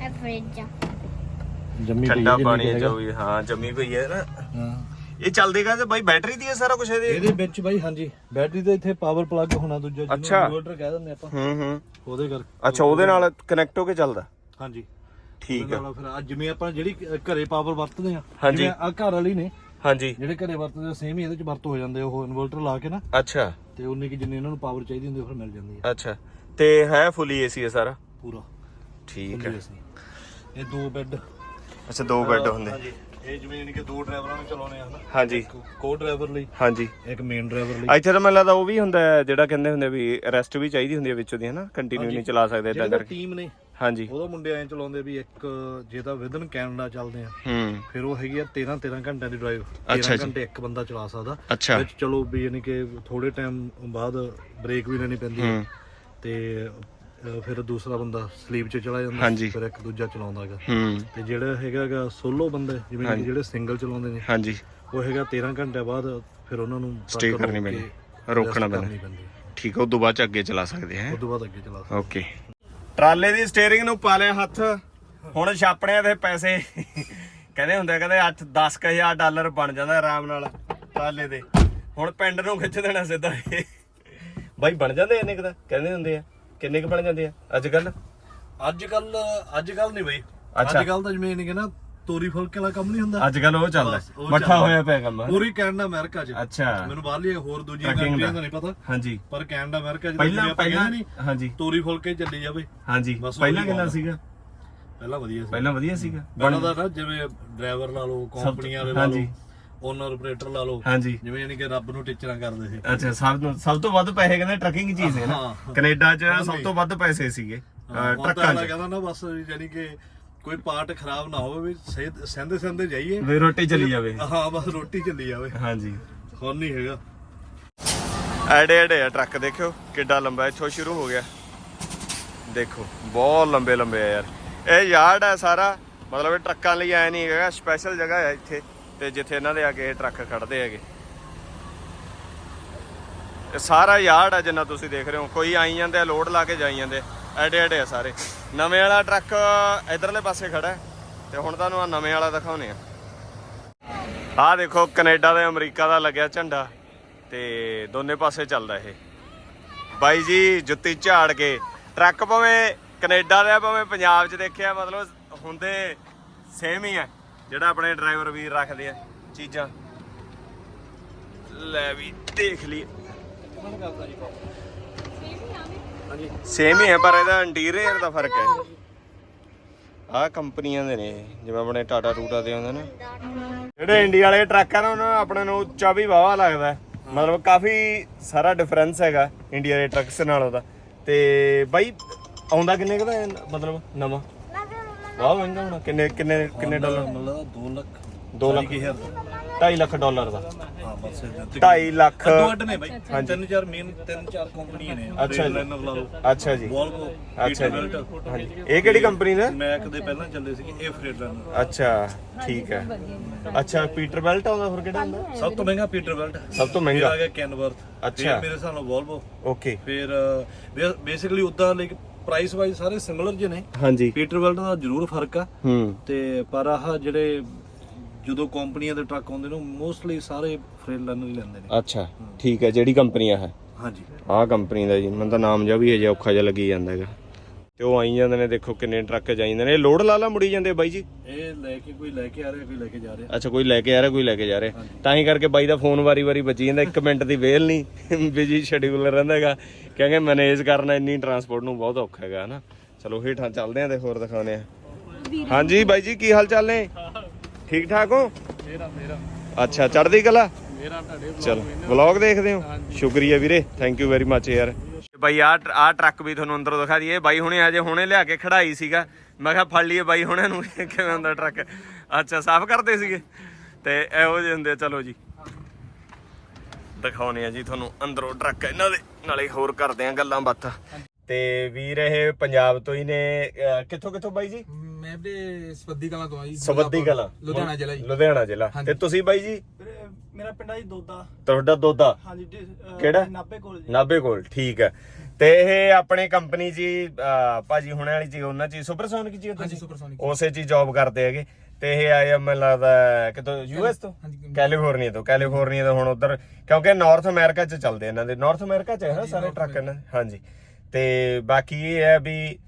ਇਹ ਫ੍ਰਿਜ ਆ। ਜੰਮੀ ਪਈ ਠੰਡਾ ਜਿੰਨੀ ਪਾਣੀ ਹੈਗਾ। ਜੋ ਵੀ ਹਾਂ ਜੰਮੀ ਪਈ ਹੈ ਨਾ। ਹਾਂ। ਇਹ ਚੱਲਦੇਗਾ ਤੇ ਬਾਈ ਬੈਟਰੀ ਦੀ ਹੈ ਸਾਰਾ ਕੁਝ ਇਹਦੇ? ਇਹਦੇ ਵਿੱਚ ਬਾਈ ਹਾਂਜੀ। ਬੈਟਰੀ ਤੇ ਇੱਥੇ ਪਾਵਰ ਪਲੱਗ ਹੋਣਾ ਦੂਜਾ ਅੱਛਾ। ਇਨਵਰਟਰ ਕਹਿ ਦਿੰਦੇ ਆਪਾਂ। ਹੂੰ ਹੂੰ। ਉਹਦੇ ਕਰ ਅੱਛਾ ਉਹਦੇ ਨਾਲ ਕਨੈਕਟ ਹੋ ਕੇ ਚੱਲਦਾ? ਹਾਂਜੀ। ਠੀਕ ਉਹਦੇ ਹੈ। ਨਾਲ ਫਿਰ ਅੱਜ ਜਿਵੇਂ ਆਪਾਂ ਜਿਹੜੀ ਘਰੇ ਪਾਵਰ ਵਰਤਦੇ ਆ ਹਾਂਜੀ। ਆ ਘਰ ਵਾਲੀ ਨੇ ਹਾਂਜੀ। ਜਿਹੜੇ ਘਰੇ ਵਰਤਦੇ ਸੇਮ ਹੀ ਇਹਦੇ ਚ ਵਰਤ ਹੋ ਜਾਂਦੇ ਉਹ ਇਨਵਰਟਰ ਲਾ ਕੇ ਨਾ। ਅੱਛਾ। ਤੇ ਉਨੀ ਕਿ ਜਿੰਨੀ ਇਹਨਾਂ ਨੂੰ ਪਾਵਰ ਚਾਹੀਦੀ ਹੁੰਦੀ ਉਹ ਫਿਰ ਮਿਲ ਜਾਂਦੀ ਹੈ ਅੱਛਾ। ਤੇ ਹੈ ਫੁੱਲੀ ਏਸੀ ਹੈ ਸਾਰਾ? ਪੂਰਾ। ਠੀਕ ਹੈ। ਇਹ ਦੋ ਬੈੱਡ ਅੱਛਾ ਦੋ ਬੈੱਡ ਹੁੰਦੇ। ਹਾਂਜੀ। ਇਹ ਜਿਵੇਂ ਯਾਨੀ ਕਿ ਦੋ ਡਰਾਈਵਰਾਂ ਨੂੰ ਚਲਾਉਣੇ ਆ ਹਨਾ? ਹਾਂਜੀ। ਕੋ ਡਰਾਈਵਰ ਲਈ ਹਾਂਜੀ। ਇੱਕ ਮੇਨ ਡਰਾਈਵਰ ਲਈ। ਇੱਥੇ ਤਾਂ ਮੈਨੂੰ ਲੱਗਦਾ ਉਹ ਵੀ ਹੁੰਦਾ ਹੈ, ਜਿਹੜਾ ਕਹਿੰਦੇ ਹੁੰਦੇ ਵੀ ਰੈਸਟ ਵੀ ਚਾਹੀਦੀ ਹੁੰਦੀ ਹੈ ਵਿੱਚੋਂ ਦੀ ਹਨਾ? ਕੰਟੀਨਿਊ ਨਹੀਂ ਚਲਾ ਸਕਦੇ ਇਦਾਂ ਜਿਹੜਾ ਕਰਕੇ। ਟੀਮ ਨੇ ਹਾਂਜੀ। ਉਹਦਾ ਮੁੰਡੇ ਐਂ ਚਲਾਉਂਦੇ ਵੀ ਇੱਕ ਜੇ ਤਾਂ ਵਿਦਨ ਕੈਨੇਡਾ ਚੱਲਦੇ ਆ ਹੂੰ। ਫਿਰ ਉਹ ਹੈਗੀ ਆ 13 13 ਘੰਟਿਆਂ ਦੀ ਡਰਾਈਵ ਅੱਛਾ 13 ਜੀ। ਘੰਟੇ ਇੱਕ ਬੰਦਾ ਚਲਾ ਸਕਦਾ। ਵਿੱਚ ਚਲੋ ਵੀ ਯਾਨੀ ਕਿ ਥੋੜੇ ਟਾਈਮ ਬਾਅਦ ਬ੍ਰੇਕ ਵੀ ਲੈਣੀ ਪੈਂਦੀ ਹੈ। ਤੇ ਫਿਰ ਦੂਸਰਾ ਬੰਦਾ ਸਲੀਪ 'ਚ ਚਲਾ ਜਾਂਦਾ। ਫਿਰ ਇੱਕ ਦੂਜਾ ਚਲਾਉਂਦਾ ਹੈਗਾ। ਤੇ ਜਿਹੜਾ ਹੈਗਾਗਾ ਸੋਲੋ ਬੰਦੇ ਜਿਵੇਂ ਜਿਹੜੇ ਸਿੰਗਲ ਚਲਾਉਂਦੇ ਨੇ ਹਾਂਜੀ। ਉਹ ਹੈਗਾ 13 ਘੰਟੇ ਬਾਅਦ ਫਿਰ ਉਹਨਾਂ ਨੂੰ ਰੋਕ ਕਰਨੀ ਪੈਂਦੀ, ਰੋਕਣਾ ਪੈਂਦਾ। ਹੈ। ਠੀਕ ਹੈ ਉਦੋਂ ਬਾਅਦ ਚ ਅੱਗੇ ਚਲਾ ਸਕਦੇ ਹੈ? ਉਸ ਤੋਂ ਬਾਅਦ ਅੱਗੇ ਚਲਾ ਓਕੇ ਟਰਾਲੇ ਦੀ ਸਟੀਅਰਿੰਗ ਨੂੰ ਪਾ ਲਿਆ ਹੱਥ। ਹੁਣ ਛਾਪਣਿਆਂ ਦੇ ਪੈਸੇ। ਕਹਿੰਦੇ ਹੁੰਦੇ ਕਹਿੰਦੇ 8 10000 ਡਾਲਰ ਬਣ ਜਾਂਦਾ ਆਰਾਮ ਨਾਲ ਟਰਾਲੇ ਦੇ। ਹੁਣ ਪਿੰਡ ਨੂੰ ਖਿੱਚ ਦੇਣਾ ਸਿੱਧਾ ਇਹ। ਬਾਈ ਬਣ ਜਾਂਦੇ ਇੰਨੇ ਕੁ ਦਾ ਕਹਿੰਦੇ ਹੁੰਦੇ ਆ। ਕਿੰਨੇ ਕੁ ਬਣ ਜਾਂਦੇ ਆ ਅੱਜ ਕੱਲ ਅੱਜ ਕੱਲ ਅੱਜ ਕੱਲ ਨਹੀਂ ਬਈ। ਅੱਜ ਕੱਲ ਤਾਂ ਜਿਵੇਂ ਨਹੀਂ ਕਿ ਨਾ ਤੋਰੀ ਫੁਲਕੇ ਵਾਲਾ ਕੰਮ ਨਹੀਂ ਹੁੰਦਾ? ਅੱਜ ਕੱਲ ਉਹ ਚੱਲਦਾ। ਬਸ, ਉਹ ਮੱਠਾ ਚੱਲਦਾ। ਹੋਇਆ ਪਿਆ ਕੰਮ। ਪੂਰੀ ਕੈਨੇਡਾ ਅਮਰੀਕਾ 'ਚ। ਅੱਛਾ। ਮੈਨੂੰ ਬਾਹਰਲੀ ਹੋਰ ਦੂਜੀ Trucking ਕੰਟਰੀਆਂ ਦਾ। ਨਹੀਂ ਪਤਾ। ਹਾਂਜੀ। ਪਰ ਕੈਨੇਡਾ ਅਮਰੀਕਾ 'ਚ ਤਾਂ ਪਹਿਲਾਂ ਜਿਵੇਂ ਆਪਾਂ ਪਹਿਲਾਂ ਕਹਿੰਦੇ ਨਹੀਂ ਹਾਂਜੀ। ਤੋਰੀ ਫੁਲਕੇ ਚੱਲੀ ਜਾਵੇ। ਹਾਂਜੀ। ਬਸ ਉਹੀ ਪਹਿਲਾਂ ਕਿੰਨਾ ਗੱਲ ਆ। ਸੀਗਾ? ਪਹਿਲਾਂ ਵਧੀਆ ਸੀ। ਪਹਿਲਾਂ ਵਧੀਆ ਸੀਗਾ। ਪਹਿਲਾਂ ਦਾ ਨਾ ਜਿਵੇਂ ਡਰਾਈਵਰ ਲਾ ਲਓ ਕੰਪਨੀਆਂ ਵਾਲੇ ਲਾ ਹਾਂਜੀ। ਓਨਰ ਆਪਰੇਟਰ ਲਾ ਲਓ। ਹਾਂਜੀ। ਜਿਵੇਂ ਯਾਨੀ ਕਿ ਰੱਬ ਨੂੰ ਟੀਚਰਾਂ ਕਰਦੇ ਸੀ। ਅੱਛਾ ਸਭ ਤੋਂ ਸਭ ਤੋਂ ਵੱਧ ਪੈਸੇ ਕਹਿੰਦੇ ਟਰੱਕਿੰਗ ਚੀਜ਼ ਹੈ ਨਾ। ਹਾਂ। ਕੈਨੇਡਾ 'ਚ ਸਭ ਤੋਂ ਵੱਧ ਪੈਸੇ ਸੀਗੇ ਅਹ, ਹੁਣ ਤਾਂ ਟਰੱਕਾਂ ਅਗਲਾ 'ਚ ਕਹਿੰਦਾ ਨਾ ਬਸ ਯਾਨੀ ਕਿ ਕੋਈ ਪਾਰਟ ਖਰਾਬ ਨਾ ਹੋਵੇ ਵੀ ਸਹਿ- ਸਹਿੰਦੇ ਸਹਿੰਦੇ ਜਾਈਏ। ਵੀ ਰੋਟੀ ਚਲੀ ਜਾਵੇ। ਹਾਂ ਬਸ ਰੋਟੀ ਚੱਲੀ ਜਾਵੇ। ਹਾਂਜੀ। ਹੁਣ ਨਹੀਂ ਹੈਗਾ। ਐਡੇ ਐਡੇ ਆ ਟਰੱਕ ਦੇਖਿਓ ਕਿੱਡਾ ਲੰਬਾ ਇੱਥੋਂ ਸ਼ੁਰੂ ਹੋ ਗਿਆ। ਦੇਖੋ ਬਹੁਤ ਲੰਬੇ ਲੰਬੇ ਆ ਯਾਰ। ਇਹ ਯਾਰਡ ਹੈ ਸਾਰਾ। ਮਤਲਬ ਇਹ ਟਰੱਕਾਂ ਲਈ ਆਇਆ ਨਹੀਂ ਹੈਗਾ ਸਪੈਸ਼ਲ ਜਗ੍ਹਾ ਹੈ ਇੱਥੇ। ਤੇ ਜਿੱਥੇ ਇਹਨਾਂ ਦੇ ਆ ਕੇ ਇਹ ਟਰੱਕ ਖੜਦੇ ਹੈਗੇ। ਇਹ ਸਾਰਾ ਯਾਰਡ ਆ ਜਿੰਨਾ ਤੁਸੀਂ ਦੇਖ ਰਹੇ ਹੋ। ਕੋਈ ਆਈ ਜਾਂਦੇ ਆ ਲੋਡ ਲਾ ਕੇ ਜਾਈ ਜਾਂਦੇ ਐਡੇ ਐਡੇ ਆ ਸਾਰੇ। ਨਵੇਂ ਵਾਲਾ ਟਰੱਕ ਇਧਰਲੇ ਪਾਸੇ ਖੜਾ ਹੈ ਤੇ ਹੁਣ ਤੁਹਾਨੂੰ ਆ ਨਵੇਂ ਵਾਲਾ ਦਿਖਾਉਨੇ ਆ। ਆਹ ਦੇਖੋ ਕੈਨੇਡਾ ਤੇ ਅਮਰੀਕਾ ਦਾ ਲੱਗਿਆ ਝੰਡਾ ਤੇ ਦੋਨੇ ਪਾਸੇ ਚੱਲਦਾ ਇਹ। ਬਾਈ ਜੀ, ਜੁੱਤੀ ਝਾੜ ਕੇ। ਟਰੱਕ ਭਾਵੇਂ ਕੈਨੇਡਾ ਦਾ ਭਾਵੇਂ ਪੰਜਾਬ 'ਚ ਦੇਖਿਆ, ਮਤਲਬ ਹੁੰਦੇ ਸੇਮ ਹੀ ਆ ਜਿਹੜਾ ਆਪਣੇ ਡਰਾਈਵਰ ਵੀਰ ਰੱਖਦੇ ਆ ਚੀਜ਼ਾਂ। ਲੈ ਵੀ ਦੇਖ ਲਈ ਸੇਮ ਹੀ ਹੈ ਪਰ ਇਹਦਾ ਇੰਟੀਰੀਅਰ ਦਾ ਫ਼ਰਕ ਹੈ। ਆਹ ਕੰਪਨੀਆਂ ਦੇ ਨੇ ਜਿਵੇਂ ਆਪਣੇ ਟਾਟਾ ਟੂਟਾ ਦੇ ਹੁੰਦੇ ਨੇ। ਜਿਹੜੇ ਇੰਡੀਆ ਵਾਲੇ ਟਰੱਕ ਆ ਨਾ ਉਹਨਾਂ ਨੂੰ ਆਪਣੇ ਨੂੰ ਉੱਚਾ ਵੀ ਵਾਵਾ ਲੱਗਦਾ ਹੈ। ਮਤਲਬ ਕਾਫੀ ਸਾਰਾ ਡਿਫਰੈਂਸ ਹੈਗਾ ਇੰਡੀਆ ਦੇ ਟਰੱਕਸ ਨਾਲੋਂ ਦਾ। ਤੇ ਬਾਈ ਆਉਂਦਾ ਕਿੰਨੇ ਕੁ ਦਾ ਹੈ ਮਤਲਬ ਨਵਾਂ? ਵਾਹ ਮਹਿੰਗਾ ਹੋਣਾ ਕਿੰਨੇ ਕਿੰਨੇ ਕਿੰਨੇ ਡਾਲਰ? ਮਤਲਬ 2 ਲੱਖ। 2 ਲੱਖ। 2.5 ਲੱਖ ਡਾਲਰ ਦਾ। ਹਾਂ ਬਸ 2.5 ਲੱਖ। ਅੱਡ ਨੇ ਬਾਈ। ਤਿੰਨ ਚਾਰ ਮੇਨ ਤਿੰਨ ਚਾਰ ਕੰਪਨੀਆਂ ਨੇ। ਅੱਛਾ ਜੀ। ਅੱਛਾ ਜੀ। ਵੋਲਵੋ ਅੱਛਾ ਜੀ। ਇਹ ਕਿਹੜੀ ਕੰਪਨੀ ਦਾ ਮੈਕ ਦੇ ਪਹਿਲਾਂ ਚੱਲਦੇ ਸੀਗੇ ਇਹ ਫਰੇਡ ਲਾਈਨਰ ਅੱਛਾ ਠੀਕ ਹੈ। ਅੱਛਾ ਪੀਟਰ ਬੈਲਟ ਆਉਂਦਾ ਹੋਰ ਕਿਹੜਾ ਹੁੰਦਾ? ਸਭ ਤੋਂ ਮਹਿੰਗਾ ਪੀਟਰਬਿਲਟ ਸਭ ਤੋਂ ਮਹਿੰਗਾ। ਆ ਗਿਆ ਕੈਨਵਰਥ ਅੱਛਾ। ਮੇਰੇ ਹਿਸਾਬ ਨਾਲ ਵੋਲਵੋ ਓਕੇ ਫਿਰ ਬੇਸਿਕਲੀ ਉਦਾਂ ਲਾਈਕ ਪ੍ਰਾਈਸ ਵਾਈਜ਼ ਸਾਰੇ ਸਿਮਿਲਰ ਜਿਹੇ ਨੇ। ਹਾਂਜੀ। ਪੀਟਰਬਿਲਟ ਦਾ ਜ਼ਰੂਰ ਫ਼ਰਕ ਆ। ਹੂੰ। ਤੇ ਪਰ ਆਹ ਜਿਹੜੇ ਜਦੋਂ ਕੰਪਨੀਆਂ ਦੇ ਟਰੱਕ ਆਉਂਦੇ ਨੇ ਮੋਸਟਲੀ ਸਾਰੇ ਫਰੇਡ ਲਾਈਨਰ ਹੀ ਲੈਂਦੇ ਨੇ। ਅੱਛਾ ਠੀਕ ਹੈ ਜਿਹੜੀ ਕੰਪਨੀ ਆ ਹੈ। ਹਾਂਜੀ। ਆਹ ਕੰਪਨੀ ਦਾ ਜੀ ਮੈਨੂੰ ਤਾਂ ਨਾਮ ਜਿਹਾ ਵੀ ਹੈ ਜਿਹਾ ਔਖਾ ਜਿਹਾ ਲੱਗੀ ਜਾਂਦਾ ਹੈਗਾ। ਤੇ ਉਹ ਆਈ ਜਾਂਦੇ ਨੇ ਦੇਖੋ ਕਿੰਨੇ ਟਰੱਕ ਜਾਈਂਦੇ ਨੇ। ਇਹ ਲੋਡ ਲਾ ਲਾ ਮੁੜੀ ਜਾਂਦੇ ਆ ਬਾਈ ਜੀ? ਇਹ ਲੈ ਕੇ ਕੋਈ ਲੈ ਕੇ ਆ ਰਿਹਾ ਕੋਈ ਲੈ ਕੇ ਜਾ ਰਿਹਾ। ਅੱਛਾ ਕੋਈ ਲੈ ਕੇ ਆ ਰਿਹਾ ਕੋਈ ਲੈ ਕੇ ਜਾ ਰਿਹਾ। ਤਾਂ ਹੀ ਕਰਕੇ ਬਾਈ ਦਾ ਫੋਨ ਵਾਰੀ-ਵਾਰੀ ਵੱਜੀ ਜਾਂਦਾ 1 ਮਿੰਟ ਦੀ ਵੇਲ ਨਹੀਂ ਬਿਜ਼ੀ ਸ਼ੈਡਿਊਲ ਰਹਿੰਦਾ ਹੈਗਾ। ਕਹਿੰਗੇ ਮੈਨੇਜ ਕਰਨਾ ਇੰਨੀ ਟਰਾਂਸਪੋਰਟ ਨੂੰ ਬਹੁਤ ਔਖਾ ਹੈਗਾ ਹਨਾ। ਚਲੋ ਹੇਠਾਂ ਚੱਲਦੇ ਆਂ ਤੇ ਹੋਰ ਦਿਖਾਉਂਦੇ ਆ। ਹਾਂਜੀ ਬਾਈ ਜੀ ਕੀ ਹਾਲ ਚਾਲ ਨੇ? ਠੀਕ ਠਾਕ ਹੋ? ਮੇਰਾ ਮੇਰਾ। ਅੱਛਾ ਚੜ੍ਹਦੀ ਕਲਾ? ਮੇਰਾ ਤੁਹਾਡੇ ਚਲੋ ਵਲੌਗ ਦੇਖਦੇ ਹੋ? ਸ਼ੁਕਰੀਆ ਵੀਰੇ ਥੈਂਕ ਯੂ ਵੈਰੀ ਮੱਚ ਯਾਰ। ਬਾਈ ਆ ਆ ਟਰੱਕ ਵੀ ਤੁਹਾਨੂੰ ਅੰਦਰੋਂ ਦਿਖਾ ਦਈਏ। ਬਾਈ ਹੁਣੇ ਅਜੇ ਹੁਣੇ ਲਿਆ ਕੇ ਖੜਾਈ ਸੀਗਾ। ਮੈਂ ਕਿਹਾ ਫੜ ਲਈਏ ਬਾਈ ਹੁਣੇ ਨੂੰ ਕਿਵੇਂ ਹੁੰਦਾ ਟਰੱਕ ਅੱਛਾ ਸਾਫ਼ ਕਰਦੇ ਸੀਗੇ। ਤੇ ਇਹੋ ਜਿਹੇ ਹੁੰਦੇ ਚਲੋ ਜੀ। ਦਿਖਾਉਨੇ ਆ ਜੀ ਤੁਹਾਨੂੰ ਅੰਦਰੋਂ ਟਰੱਕ ਇਹਨਾਂ ਦੇ। ਨਾਲੇ ਹੋਰ ਕਰਦੇ ਆ ਗੱਲਾਂ ਬਾਤਾਂ। ਤੇ ਵੀਰ ਇਹ ਪੰਜਾਬ ਤੋਂ ਹੀ ਨੇ ਕਿੱਥੋਂ ਕਿੱਥੋਂ ਬਾਈ ਜੀ? ਮੈਂ ਵੀ ਸਬੱਦੀ ਕਲਾਂ ਤੋਂ ਆ ਜੀ ਸਬੱਦੀ ਕਲਾ। ਲੁਧਿਆਣਾ ਜ਼ਿਲ੍ਹਾ ਜੀ। ਲੁਧਿਆਣਾ ਜ਼ਿਲ੍ਹਾ। ਤੇ ਤੁਸੀਂ ਬਾਈ ਜੀ? ਮੇਰਾ ਪਿੰਡ ਆ ਜੀ ਦੋਦਾ। ਤੁਹਾਡਾ ਦੋਦਾ? ਹਾਂਜੀ ਕਿਹੜਾ? ਨਾਭੇ ਕੋਲ ਜੀ। ਨਾਭੇ ਕੋਲ ਠੀਕ ਹੈ। ਤੇ ਇਹ ਆਪਣੇ ਕੰਪਨੀ ਜੀ ਭਾਜੀ ਹੁਣੇ ਵਾਲੀ ਜੀ ਉਹਨਾਂ ਚ ਸੁਪਰਸੋਨਿਕ ਜੀ ਹੋ ਹਾਂਜੀ ਸੁਪਰਸੋਨਿਕ ਉਸੇ ਚ ਜੌਬ ਕਰਦੇ ਹੈਗੇ। ਤੇ ਇਹ ਆਏ ਆ ਮੈਨੂੰ ਲੱਗਦਾ ਕਿਤੋਂ ਯੂਐਸ ਤੋਂ? ਕੈਲੀਫੋਰਨੀਆ ਤੋਂ ਕੈਲੀਫੋਰਨੀਆ ਤੋਂ ਹੁਣ ਉਧਰ। ਕਿਉਂਕਿ ਨਾਰਥ ਅਮਰੀਕਾ ਚ ਚੱਲਦੇ ਇਹਨਾਂ ਦੇ। ਨਾਰਥ ਅਮਰੀਕਾ ਚ ਹੈ ਨਾ ਸਾਰੇ ਟਰੱਕ ਇਹਨਾਂ ਦੇ? ਹਾਂਜੀ। ਤੇ ਬਾਕੀ ਇਹ ਹੈ ਵੀ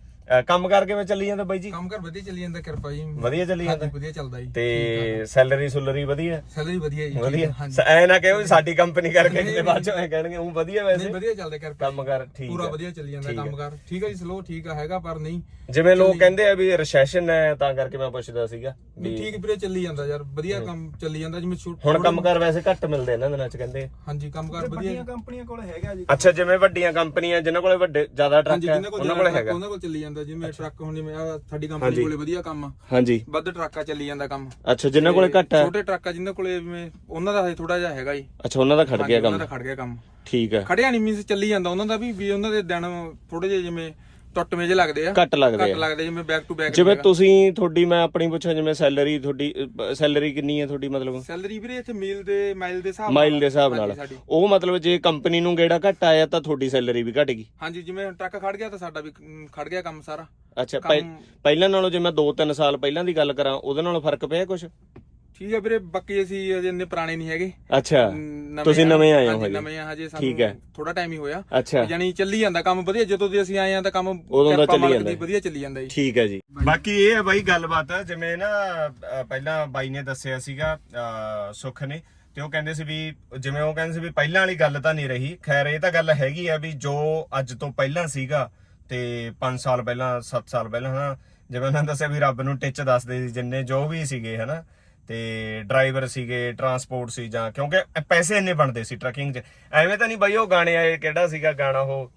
ਕੰਮ ਕਰ ਕਿਵੇਂ ਚੱਲੀ ਜਾਂਦਾ ਬਾਈ ਜੀ? ਕੰਮ ਕਰ ਵਧੀਆ ਚੱਲੀ ਜਾਂਦਾ ਕਿਰਪਾ ਜੀ। ਵਧੀਆ ਚੱਲੀ ਜਾਂਦਾ? ਵਧੀਆ ਚੱਲਦਾ ਜੀ। ਤੇ ਸੈਲਰੀ ਸੁਲਰੀ ਵਧੀਆ? ਸੈਲਰੀ ਵਧੀਆ ਜੀ ਵਧੀਆ। ਐ ਨਾ ਕਹੋ ਸਾਡੀ ਕੰਪਨੀ ਕਰਕੇ ਕਿਤੇ ਬਾਅਦ ਚੋਂ ਐ ਕਹਿਣਗੇ ਉਹ ਵਧੀਆ ਨਹੀਂ ਵੈਸੇ ਵਧੀਆ ਚੱਲਦਾ ਕਿਰਪਾ ਕੰਮ ਕਰ ਠੀਕ ਪੂਰਾ ਵਧੀਆ ਚੱਲੀ ਜਾਂਦਾ। ਕੰਮ ਕਰ। ਠੀਕ ਹੈ ਜੀ ਸਲੋ ਠੀਕ ਆ ਹੈਗਾ ਪਰ ਨਹੀਂ। ਜਿਵੇਂ ਲੋਕ ਕਹਿੰਦੇ ਆ ਵੀ ਰੈਸੈਸ਼ਨ ਹੈ ਤਾਂ ਕਰਕੇ ਮੈਂ ਪੁੱਛਦਾ ਸੀਗਾ। ਵੀ ਠੀਕ ਵੀਰੇ ਚੱਲੀ ਜਾਂਦਾ ਯਾਰ ਵਧੀਆ ਕੰਮ ਚੱਲੀ ਜਾਂਦਾ ਜਿਵੇਂ ਛੋਟ- ਹੁਣ ਕੰਮ ਕਰ ਵੈਸੇ ਘੱਟ ਮਿਲਦੇ ਇਹਨਾਂ ਦਿਨਾਂ ਚ ਕਹਿੰਦੇ। ਹਾਂਜੀ ਕੰਮ ਕਰ ਵਧੀਆ। ਵੱਡੀਆਂ ਕੰਪਨੀਆਂ ਕੋਲ ਹੈਗਾ ਜੀ। ਅੱਛਾ ਜਿਵੇਂ ਵੱਡੀਆਂ ਕੰਪਨੀਆਂ ਜਿਨ੍ਹਾਂ ਕੋਲੇ ਵੱਡੇ ਜ਼ਿਆਦਾ ਟਰੱਕ ਹਾਂਜੀ ਹੈ ਜਿੰਨਾਂ ਕੋਲ ਉਹਨਾਂ ਕੋਲੇ ਹੈਗਾ। ਉਹਨਾਂ ਕੋਲ ਚੱਲੀ ਜਾਂਦਾ ਜਿਵੇਂ ਟਰੱਕ ਹੁਣ ਜਿਵੇਂ ਆ ਸਾਡੀ ਹਾਂਜੀ। ਕੰਪਨੀ ਕੋਲੇ ਵਧੀਆ ਕੰਮ ਆ। ਹਾਂਜੀ। ਵੱਧ ਟਰੱਕਾਂ ਚੱਲੀ ਜਾਂਦਾ ਕੰਮ। ਅੱਛਾ ਜਿਨ੍ਹਾਂ ਕੋਲੇ ਘੱਟ ਹੈ? ਛੋਟੇ ਟਰੱਕ ਆ ਜਿਨ੍ਹਾਂ ਕੋਲੇ ਜਿਵੇਂ ਉਹਨਾਂ ਦਾ ਥੋੜਾ ਜਿਹਾ ਹੈਗਾ ਜੀ। ਅੱਛਾ ਉਹਨਾਂ ਦਾ ਖੜ ਹਾਂਜੀ, ਗਿਆ ਉਹਨਾਂ ਕੰਮ। ਦਾ ਖੜ ਗਿਆ ਕੰਮ। ਠੀਕ ਹੈ। ਖੜਿਆ ਨਹੀਂ ਮੀਨਸ ਚੱਲੀ ਜਾਂਦਾ ਉਹਨਾਂ ਦਾ ਵੀ ਵੀ ਉਹਨਾਂ ਦੇ ਦਿਨ ਥੋੜੇ ਜਿਹੇ ਜਿਵੇਂ ਟੁੱਟਵੇਂ ਜਿਹੇ ਲੱਗਦੇ ਆ। ਘੱਟ ਲੱਗਦੇ ਘੱਟ ਆ। ਲੱਗਦੇ ਜਿਵੇਂ ਬੈਕ ਟੂ ਬੈਕ ਜਿਵੇਂ ਤੁਸੀਂ ਤੁਹਾਡੀ ਮੈਂ ਆਪਣੀ ਪੁੱਛਾਂ ਜਿਵੇਂ ਸੈਲਰੀ ਤੁਹਾਡੀ ਸੈਲਰੀ ਕਿੰਨੀ ਹੈ ਤੁਹਾਡੀ ਮਤਲਬ? ਸੈਲਰੀ ਵੀਰੇ ਇੱਥੇ ਮੀਲ ਦੇ ਮਾਈਲ ਦੇ ਹਿਸਾਬ ਮਾਈਲ ਦੇ ਹਿਸਾਬ ਹਾਂਜੀ, ਨਾਲ ਸਾਡੀ। ਉਹ ਮਤਲਬ ਜੇ ਕੰਪਨੀ ਨੂੰ ਗੇੜਾ ਘੱਟ ਆਇਆ ਤਾਂ ਤੁਹਾਡੀ ਸੈਲਰੀ ਵੀ ਘਟ ਗਈ। ਹਾਂਜੀ ਜਿਵੇਂ ਹੁਣ ਟਰੱਕ ਖੜ ਗਿਆ ਤਾਂ ਸਾਡਾ ਵੀ ਅਮ, ਖੜ ਗਿਆ ਕੰਮ ਸਾਰਾ। ਅੱਛਾ ਪਹਿ- ਕੰਮ- ਪਹਿਲਾਂ ਨਾਲੋਂ ਜੇ ਮੈਂ 2-3 ਸਾਲ ਪਹਿਲਾਂ ਦੀ ਗੱਲ ਕਰਾਂ ਉਹਦੇ ਨਾਲੋਂ ਫ਼ਰਕ ਪਿਆ ਕੁਝ ਠੀਕ ਹੈ ਵੀਰੇ ਬਾਕੀ ਅਸੀਂ ਅਜੇ ਇੰਨੇ ਪੁਰਾਣੇ ਨਹੀਂ ਹੈਗੇ। ਅੱਛਾ ਤੁਸੀਂ। ਨਵੇਂ ਆਏ ਹੋ ਹਾਂਜੀ, ਨਵੇਂ ਆ ਹਜੇ ਠੀਕ ਹੈ। ਸਾਨੂੰ ਥੋੜਾ ਟਾਈਮ ਹੀ ਹੋਇਆ। ਅੱਛਾ। ਯਾਨੀ ਚੱਲੀ ਜਾਂਦਾ ਕੰਮ ਵਧੀਆ ਜਦੋਂ ਦੇ ਅਸੀਂ ਆਏ ਆ ਤਾਂ ਕੰਮ ਉਦੋਂ ਦਾ ਕਿਰਪਾ ਚੱਲੀ ਮਾਲਕ ਜਾਂਦਾ। ਵਧੀਆ ਚੱਲੀ ਜਾਂਦਾ ਜੀ। ਠੀਕ ਹੈ ਜੀ। ਬਾਕੀ ਇਹ ਹੈ ਬਾਈ ਗੱਲਬਾਤ ਜਿਵੇਂ ਨਾ ਅ, ਪਹਿਲਾਂ ਬਾਈ ਨੇ ਦੱਸਿਆ ਸੀਗਾ ਅ, ਸੁਖ ਨੇ ਤੇ ਉਹ ਕਹਿੰਦੇ ਸੀ ਵੀ ਜਿਵੇਂ ਉਹ ਕਹਿੰਦੇ ਸੀ ਵੀ ਪਹਿਲਾਂ ਵਾਲੀ ਗੱਲ ਤਾਂ ਨਹੀਂ ਰਹੀ। ਖੈਰ ਇਹ ਤਾਂ ਗੱਲ ਹੈਗੀ ਆ ਵੀ ਜੋ ਅੱਜ ਤੋਂ ਪਹਿਲਾਂ ਸੀਗਾ ਤੇ 5 ਸਾਲ ਪਹਿਲਾਂ 7 ਸਾਲ ਪਹਿਲਾਂ ਹਨਾ ਜਿਵੇਂ ਉਹਨਾਂ ਨੇ ਦੱਸਿਆ ਵੀ ਰੱਬ ਨੂੰ ਟਿੱਚ ਦੱਸਦੇ ਸੀ ਜਿੰਨੇ ਜੋ ਵੀ ਸੀਗੇ ਹਨਾ ਤੇ ਡਰਾਈਵਰ ਸੀਗੇ ਟਰਾਂਸਪੋਰਟ ਸੀ ਜਾਂ ਕਿਉਂਕਿ ਪੈਸੇ ਇੰਨੇ ਬਣਦੇ ਸੀ ਟਰੱਕਿੰਗ 'ਚ। ਐਵੇਂ ਤਾਂ ਨਹੀਂ ਬਾਈ ਉਹ ਗਾਣੇ ਆਏ ਕਿਹੜਾ ਸੀਗਾ ਗਾਣਾ ਉਹ?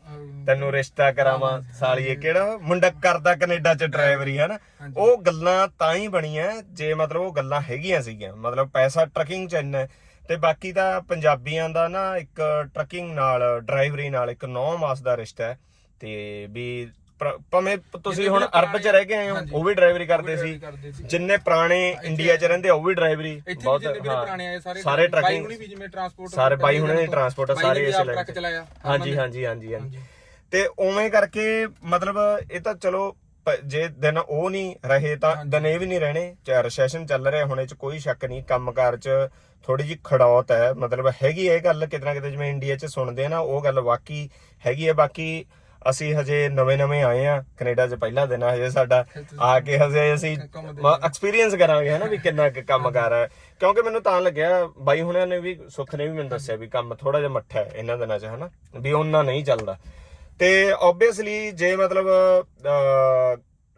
ਤੈਨੂੰ ਰਿਸ਼ਤਾ ਕਰਾਵਾਂ ਸਾਲੀਏ ਕਿਹੜਾ? ਮੁੰਡਾ ਕਰਦਾ ਕੈਨੇਡਾ 'ਚ ਡਰਾਈਵਰੀ ਹੈ ਨਾ ਉਹ ਗੱਲਾਂ ਤਾਂ ਹੀ ਬਣੀਆਂ ਜੇ ਮਤਲਬ ਉਹ ਗੱਲਾਂ ਹੈਗੀਆਂ ਸੀਗੀਆਂ। ਮਤਲਬ ਪੈਸਾ ਟਰੱਕਿੰਗ 'ਚ ਇੰਨਾ। ਤੇ ਬਾਕੀ ਤਾਂ ਪੰਜਾਬੀਆਂ ਦਾ ਨਾ ਇੱਕ ਟਰੱਕਿੰਗ ਨਾਲ ਡਰਾਈਵਰੀ ਨਾਲ ਇੱਕ ਨੌ ਮਾਸ ਦਾ ਰਿਸ਼ਤਾ ਹੈ। ਤੇ ਵੀ ਭਾਵੇਂ ਤੁਸੀਂ ਹੁਣ ਅਰਬ 'ਚ ਰਹਿ ਕੇ ਆਏ ਹੋ ਉਹ ਵੀ ਡਰਾਈਵਰੀ ਕਰਦੇ ਸੀ। ਜਿੰਨੇ ਪੁਰਾਣੇ ਇੰਡੀਆ 'ਚ ਰਹਿੰਦੇ ਆ, ਉਹ ਵੀ ਡਰਾਈਵਰੀ ਇੱਥੇ ਵੀ ਜਿੰਨੇ ਵੀਰੇ ਪੁਰਾਣੇ ਆਏ ਸਾਰੇ ਸਾਰੇ ਬਾਈ ਹੁਣੀ ਵੀ ਜਿਵੇਂ ਟਰਾਂਸਪੋਰਟ ਸਾਰੇ ਬਾਈ ਹੁਣੇ ਨੇ ਟਰਾਂਸਪੋਰਟ ਸਾਰੇ ਇਸੇ ਲਾਈਨ ਟਰੱਕ 'ਚ। ਚਲਾਇਆ ਹਾਂਜੀ ਹਾਂਜੀ ਹਾਂਜੀ ਹਾਂਜੀ। ਤੇ ਉਵੇਂ ਕਰਕੇ ਮਤਲਬ ਇਹ ਤਾਂ ਚਲੋ ਪ- ਜੇ ਦਿਨ ਉਹ ਨਹੀਂ ਰਹੇ ਤਾਂ ਦਿਨ ਇਹ ਵੀ ਨਹੀਂ ਰਹਿਣੇ। ਚਾਹੇ ਰੈਸੈਸ਼ਨ ਚੱਲ ਰਿਹਾ ਹੁਣ ਇਹ ਚ ਕੋਈ ਸ਼ੱਕ ਨਹੀਂ। ਕੰਮਕਾਰ ਚ ਥੋੜੀ ਜਿਹੀ ਖੜੌਤ ਹੈ। ਮਤਲਬ ਹੈਗੀ ਹੈ ਇਹ ਗੱਲ ਕਿਤੇ ਨਾ ਕਿਤੇ ਜਿਵੇਂ ਇੰਡੀਆ ਚ ਸੁਣਦੇ ਆ ਨਾ ਉਹ ਗੱਲ ਵਾਕਈ ਹੈਗੀ ਹੈ। ਬਾਕੀ ਅਸੀਂ ਹਜੇ ਨਵੇਂ-ਨਵੇਂ ਆਏ ਆ ਕੈਨੇਡਾ 'ਚ ਪਹਿਲਾ ਦਿਨ ਆ ਹਜੇ ਸਾਡਾ। ਆ ਕੇ ਹਜੇ ਅਸੀਂ ਐਕਸਪੀਰੀਅੰਸ ਕਰਾਂਗੇ ਹਨਾ ਵੀ ਕਿੰਨਾ ਕੰਮ ਕਰ ਹੈ ਕਿਉਂਕਿ ਮੈਨੂੰ ਤਾਂ ਲੱਗਿਆ ਬਾਈ ਹੁਣਾਂ ਨੇ ਵੀ ਸੁੱਖ ਨੇ ਵੀ ਮੈਨੂੰ ਦੱਸਿਆ ਵੀ ਕੰਮ ਥੋੜਾ ਜਿਹਾ ਮੱਠਾ ਹੈ ਇਹਨਾਂ ਦਿਨਾਂ 'ਚ ਹਨਾ ਵੀ ਉਹਨਾਂ ਨਹੀਂ ਚੱਲਦਾ। ਤੇ ਆਬਵੀਅਸਲੀ ਜੇ ਮਤਲਬ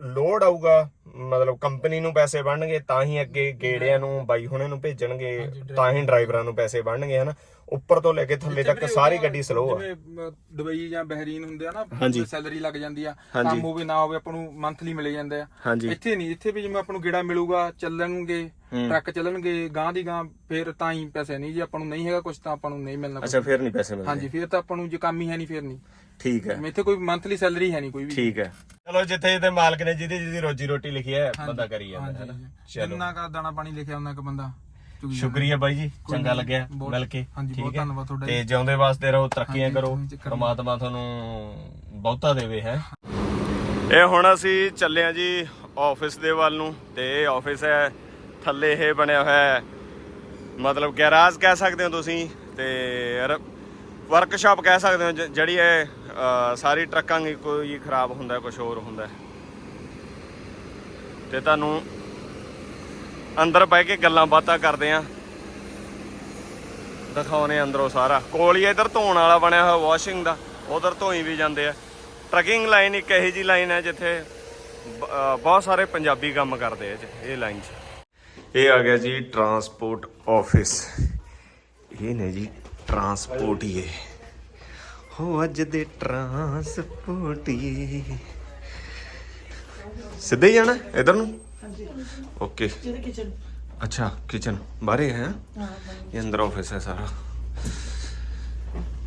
ਲੋਡ ਆਊਗਾ ਮਤਲਬ ਕੰਪਨੀ ਨੂੰ ਪੈਸੇ ਬਣਨਗੇ ਤਾਂ ਹੀ ਅੱਗੇ ਗੇੜਿਆਂ ਨੂੰ ਬਾਈ ਹੁਣੇ ਨੂੰ ਭੇਜਣਗੇ ਤਾਂ ਹੀ ਡਰਾਈਵਰਾਂ ਨੂੰ ਪੈਸੇ ਬਣਨਗੇ ਹਨਾ। ਉੱਪਰ ਤੋਂ ਲੈ ਕੇ ਥੱਲੇ ਤੱਕ ਸਾਰੀ ਗੱਡੀ ਸਲੋ ਆ। ਜਿਵੇਂ ਦੁਬਈ ਜਾਂ ਬਹਿਰੀਨ ਹੁੰਦੇ ਆ ਨਾ। ਸੈਲਰੀ ਲੱਗ ਜਾਂਦੀ ਆ। ਕੰਮ ਹੋਵੇ ਨਾ ਹੋਵੇ ਆਪਾਂ ਨੂੰ ਮੰਥਲੀ ਮਿਲੇ ਜਾਂਦੇ ਆ। ਇੱਥੇ ਨਹੀਂ ਇੱਥੇ ਵੀ ਜਿਵੇਂ ਆਪਾਂ ਨੂੰ ਗੇੜਾ ਮਿਲੂਗਾ ਚੱਲਣਗੇ ਟਰੱਕ ਚੱਲਣਗੇ ਗਾਂ ਦੀ ਗਾਂ ਫਿਰ ਤਾਂ ਹੀ ਪੈਸੇ ਨਹੀਂ ਜੇ ਆਪਾਂ ਨੂੰ ਨਹੀਂ ਹੈਗਾ ਕੁਝ ਤਾਂ ਆਪਾਂ ਨੂੰ ਨਹੀਂ ਮਿਲਣਾ। ਅੱਛਾ ਫਿਰ ਨਹੀਂ ਪੈਸੇ ਮਿਲਦੇ। ਹਾਂਜੀ ਫਿਰ ਤਾਂ ਆਪਾਂ ਨੂੰ ਜੇ ਕੰਮ ਹੀ ਹੈ ਨਹੀਂ ਫਿਰ ਨਹੀਂ। ਠੀਕ ਹੈ। ਇੱਥੇ ਕੋਈ ਮੰਥਲੀ ਸੈਲਰੀ ਹੈ ਨਹੀਂ ਕੋਈ ਵੀ। ਠੀਕ ਹੈ। ਚਲੋ ਜਿੱਥੇ ਜਿੱਥੇ ਮਾਲਕ ਨੇ ਜਿਹਦੀ ਜਿਹਦੀ ਰੋਜੀ ਰੋਟੀ ਲਿਖੀ ਹੈ ਬੰਦਾ ਕਰੀ ਜਾਂਦਾ ਹੈ ਨਾ? ਚਲੋ। ਜਿੰਨਾ ਕਾ ਦਾਣਾ ਪਾਣੀ ਲਿਖਿਆ ਉਹਨਾਂ ਕ ਬੰਦਾ। ਸ਼ੁਕਰੀਆ ਬਾਈ ਜੀ ਚੰਗਾ ਲੱਗਿਆ ਮਿਲ ਕੇ ਹਾਂਜੀ, ਠੀਕ ਬਹੁਤ ਹੈ? ਧੰਨਵਾਦ ਤੁਹਾਡਾ ਤੇ। ਜਿਉਂਦੇ ਵਾਸਤੇ ਰਹੋ ਤਰੱਕੀਆਂ ਕਰੋ। ਪ੍ਰਮਾਤਮਾ ਤੁਹਾਨੂੰ ਬਹੁਤਾ ਦੇਵੇ ਹੈ ਇਹ ਹੁਣ ਅਸੀਂ ਚੱਲੇ ਆ ਜੀ ਆਫਿਸ ਦੇ ਵੱਲ ਨੂੰ ਤੇ ਇਹ ਆਫਿਸ ਹੈ ਥੱਲੇ ਇਹ ਬਣਿਆ ਹੋਇਆ ਹੈ ਮਤਲਬ ਗੈਰਾਜ ਕਹਿ ਸਕਦੇ ਹੋ ਤੁਸੀਂ ਤੇ ਵਰਕਸ਼ਾਪ ਕਹਿ ਸਕਦੇ ਹੋ ਜਿਹੜੀ ਇਹ ਸਾਰੀ ਟਰੱਕਾਂ ਦੀ ਕੋਈ ਖਰਾਬ ਹੁੰਦਾ ਕੁਝ ਹੋਰ ਹੁੰਦਾ। ਤੇ ਤੁਹਾਨੂੰ ਅੰਦਰ ਬਹਿ ਕੇ ਗੱਲਾਂ ਬਾਤਾਂ ਕਰਦੇ ਆ। ਦਿਖਾਉਣੇ ਅੰਦਰੋਂ ਸਾਰਾ। ਕੋਲ ਹੀ ਇਧਰ ਧੋਣ ਵਾਲਾ ਬਣਿਆ ਹੋਇਆ ਵਾਸ਼ਿੰਗ ਦਾ। ਉਧਰ ਧੋਈ ਵੀ ਜਾਂਦੇ ਆ। ਟਰਕਿੰਗ ਲਾਈਨ ਇੱਕ ਇਹੋ ਜੀ ਲਾਈਨ ਹੈ ਜਿੱਥੇ ਬਹੁਤ ਸਾਰੇ ਪੰਜਾਬੀ ਕੰਮ ਕਰਦੇ ਆ ਇਹ ਇਹ ਲਾਈਨ 'ਚ। ਇਹ ਆ ਗਿਆ ਜੀ ਟਰਾਂਸਪੋਰਟ ਆਫਿਸ ਇਹ ਨੇ ਜੀ ਟਰਾਂਸਪੋਰਟੀਏ ਹੋ ਅੱਜ ਦੇ ਟਰਾਂਸਪੋਰਟੀਏ ਸਿੱਧੇ ਹੀ ਜਾਣਾ ਇਧਰ ਨੂੰ? ਓਕੇ ਜਿਹਦੇ ਕਿਚਨ ਅੱਛਾ ਕਿਚਨ ਬਾਹਰੇ ਹੈ ਇਹ ਅੰਦਰ ਆਫਿਸ ਹੈ ਸਾਰਾ।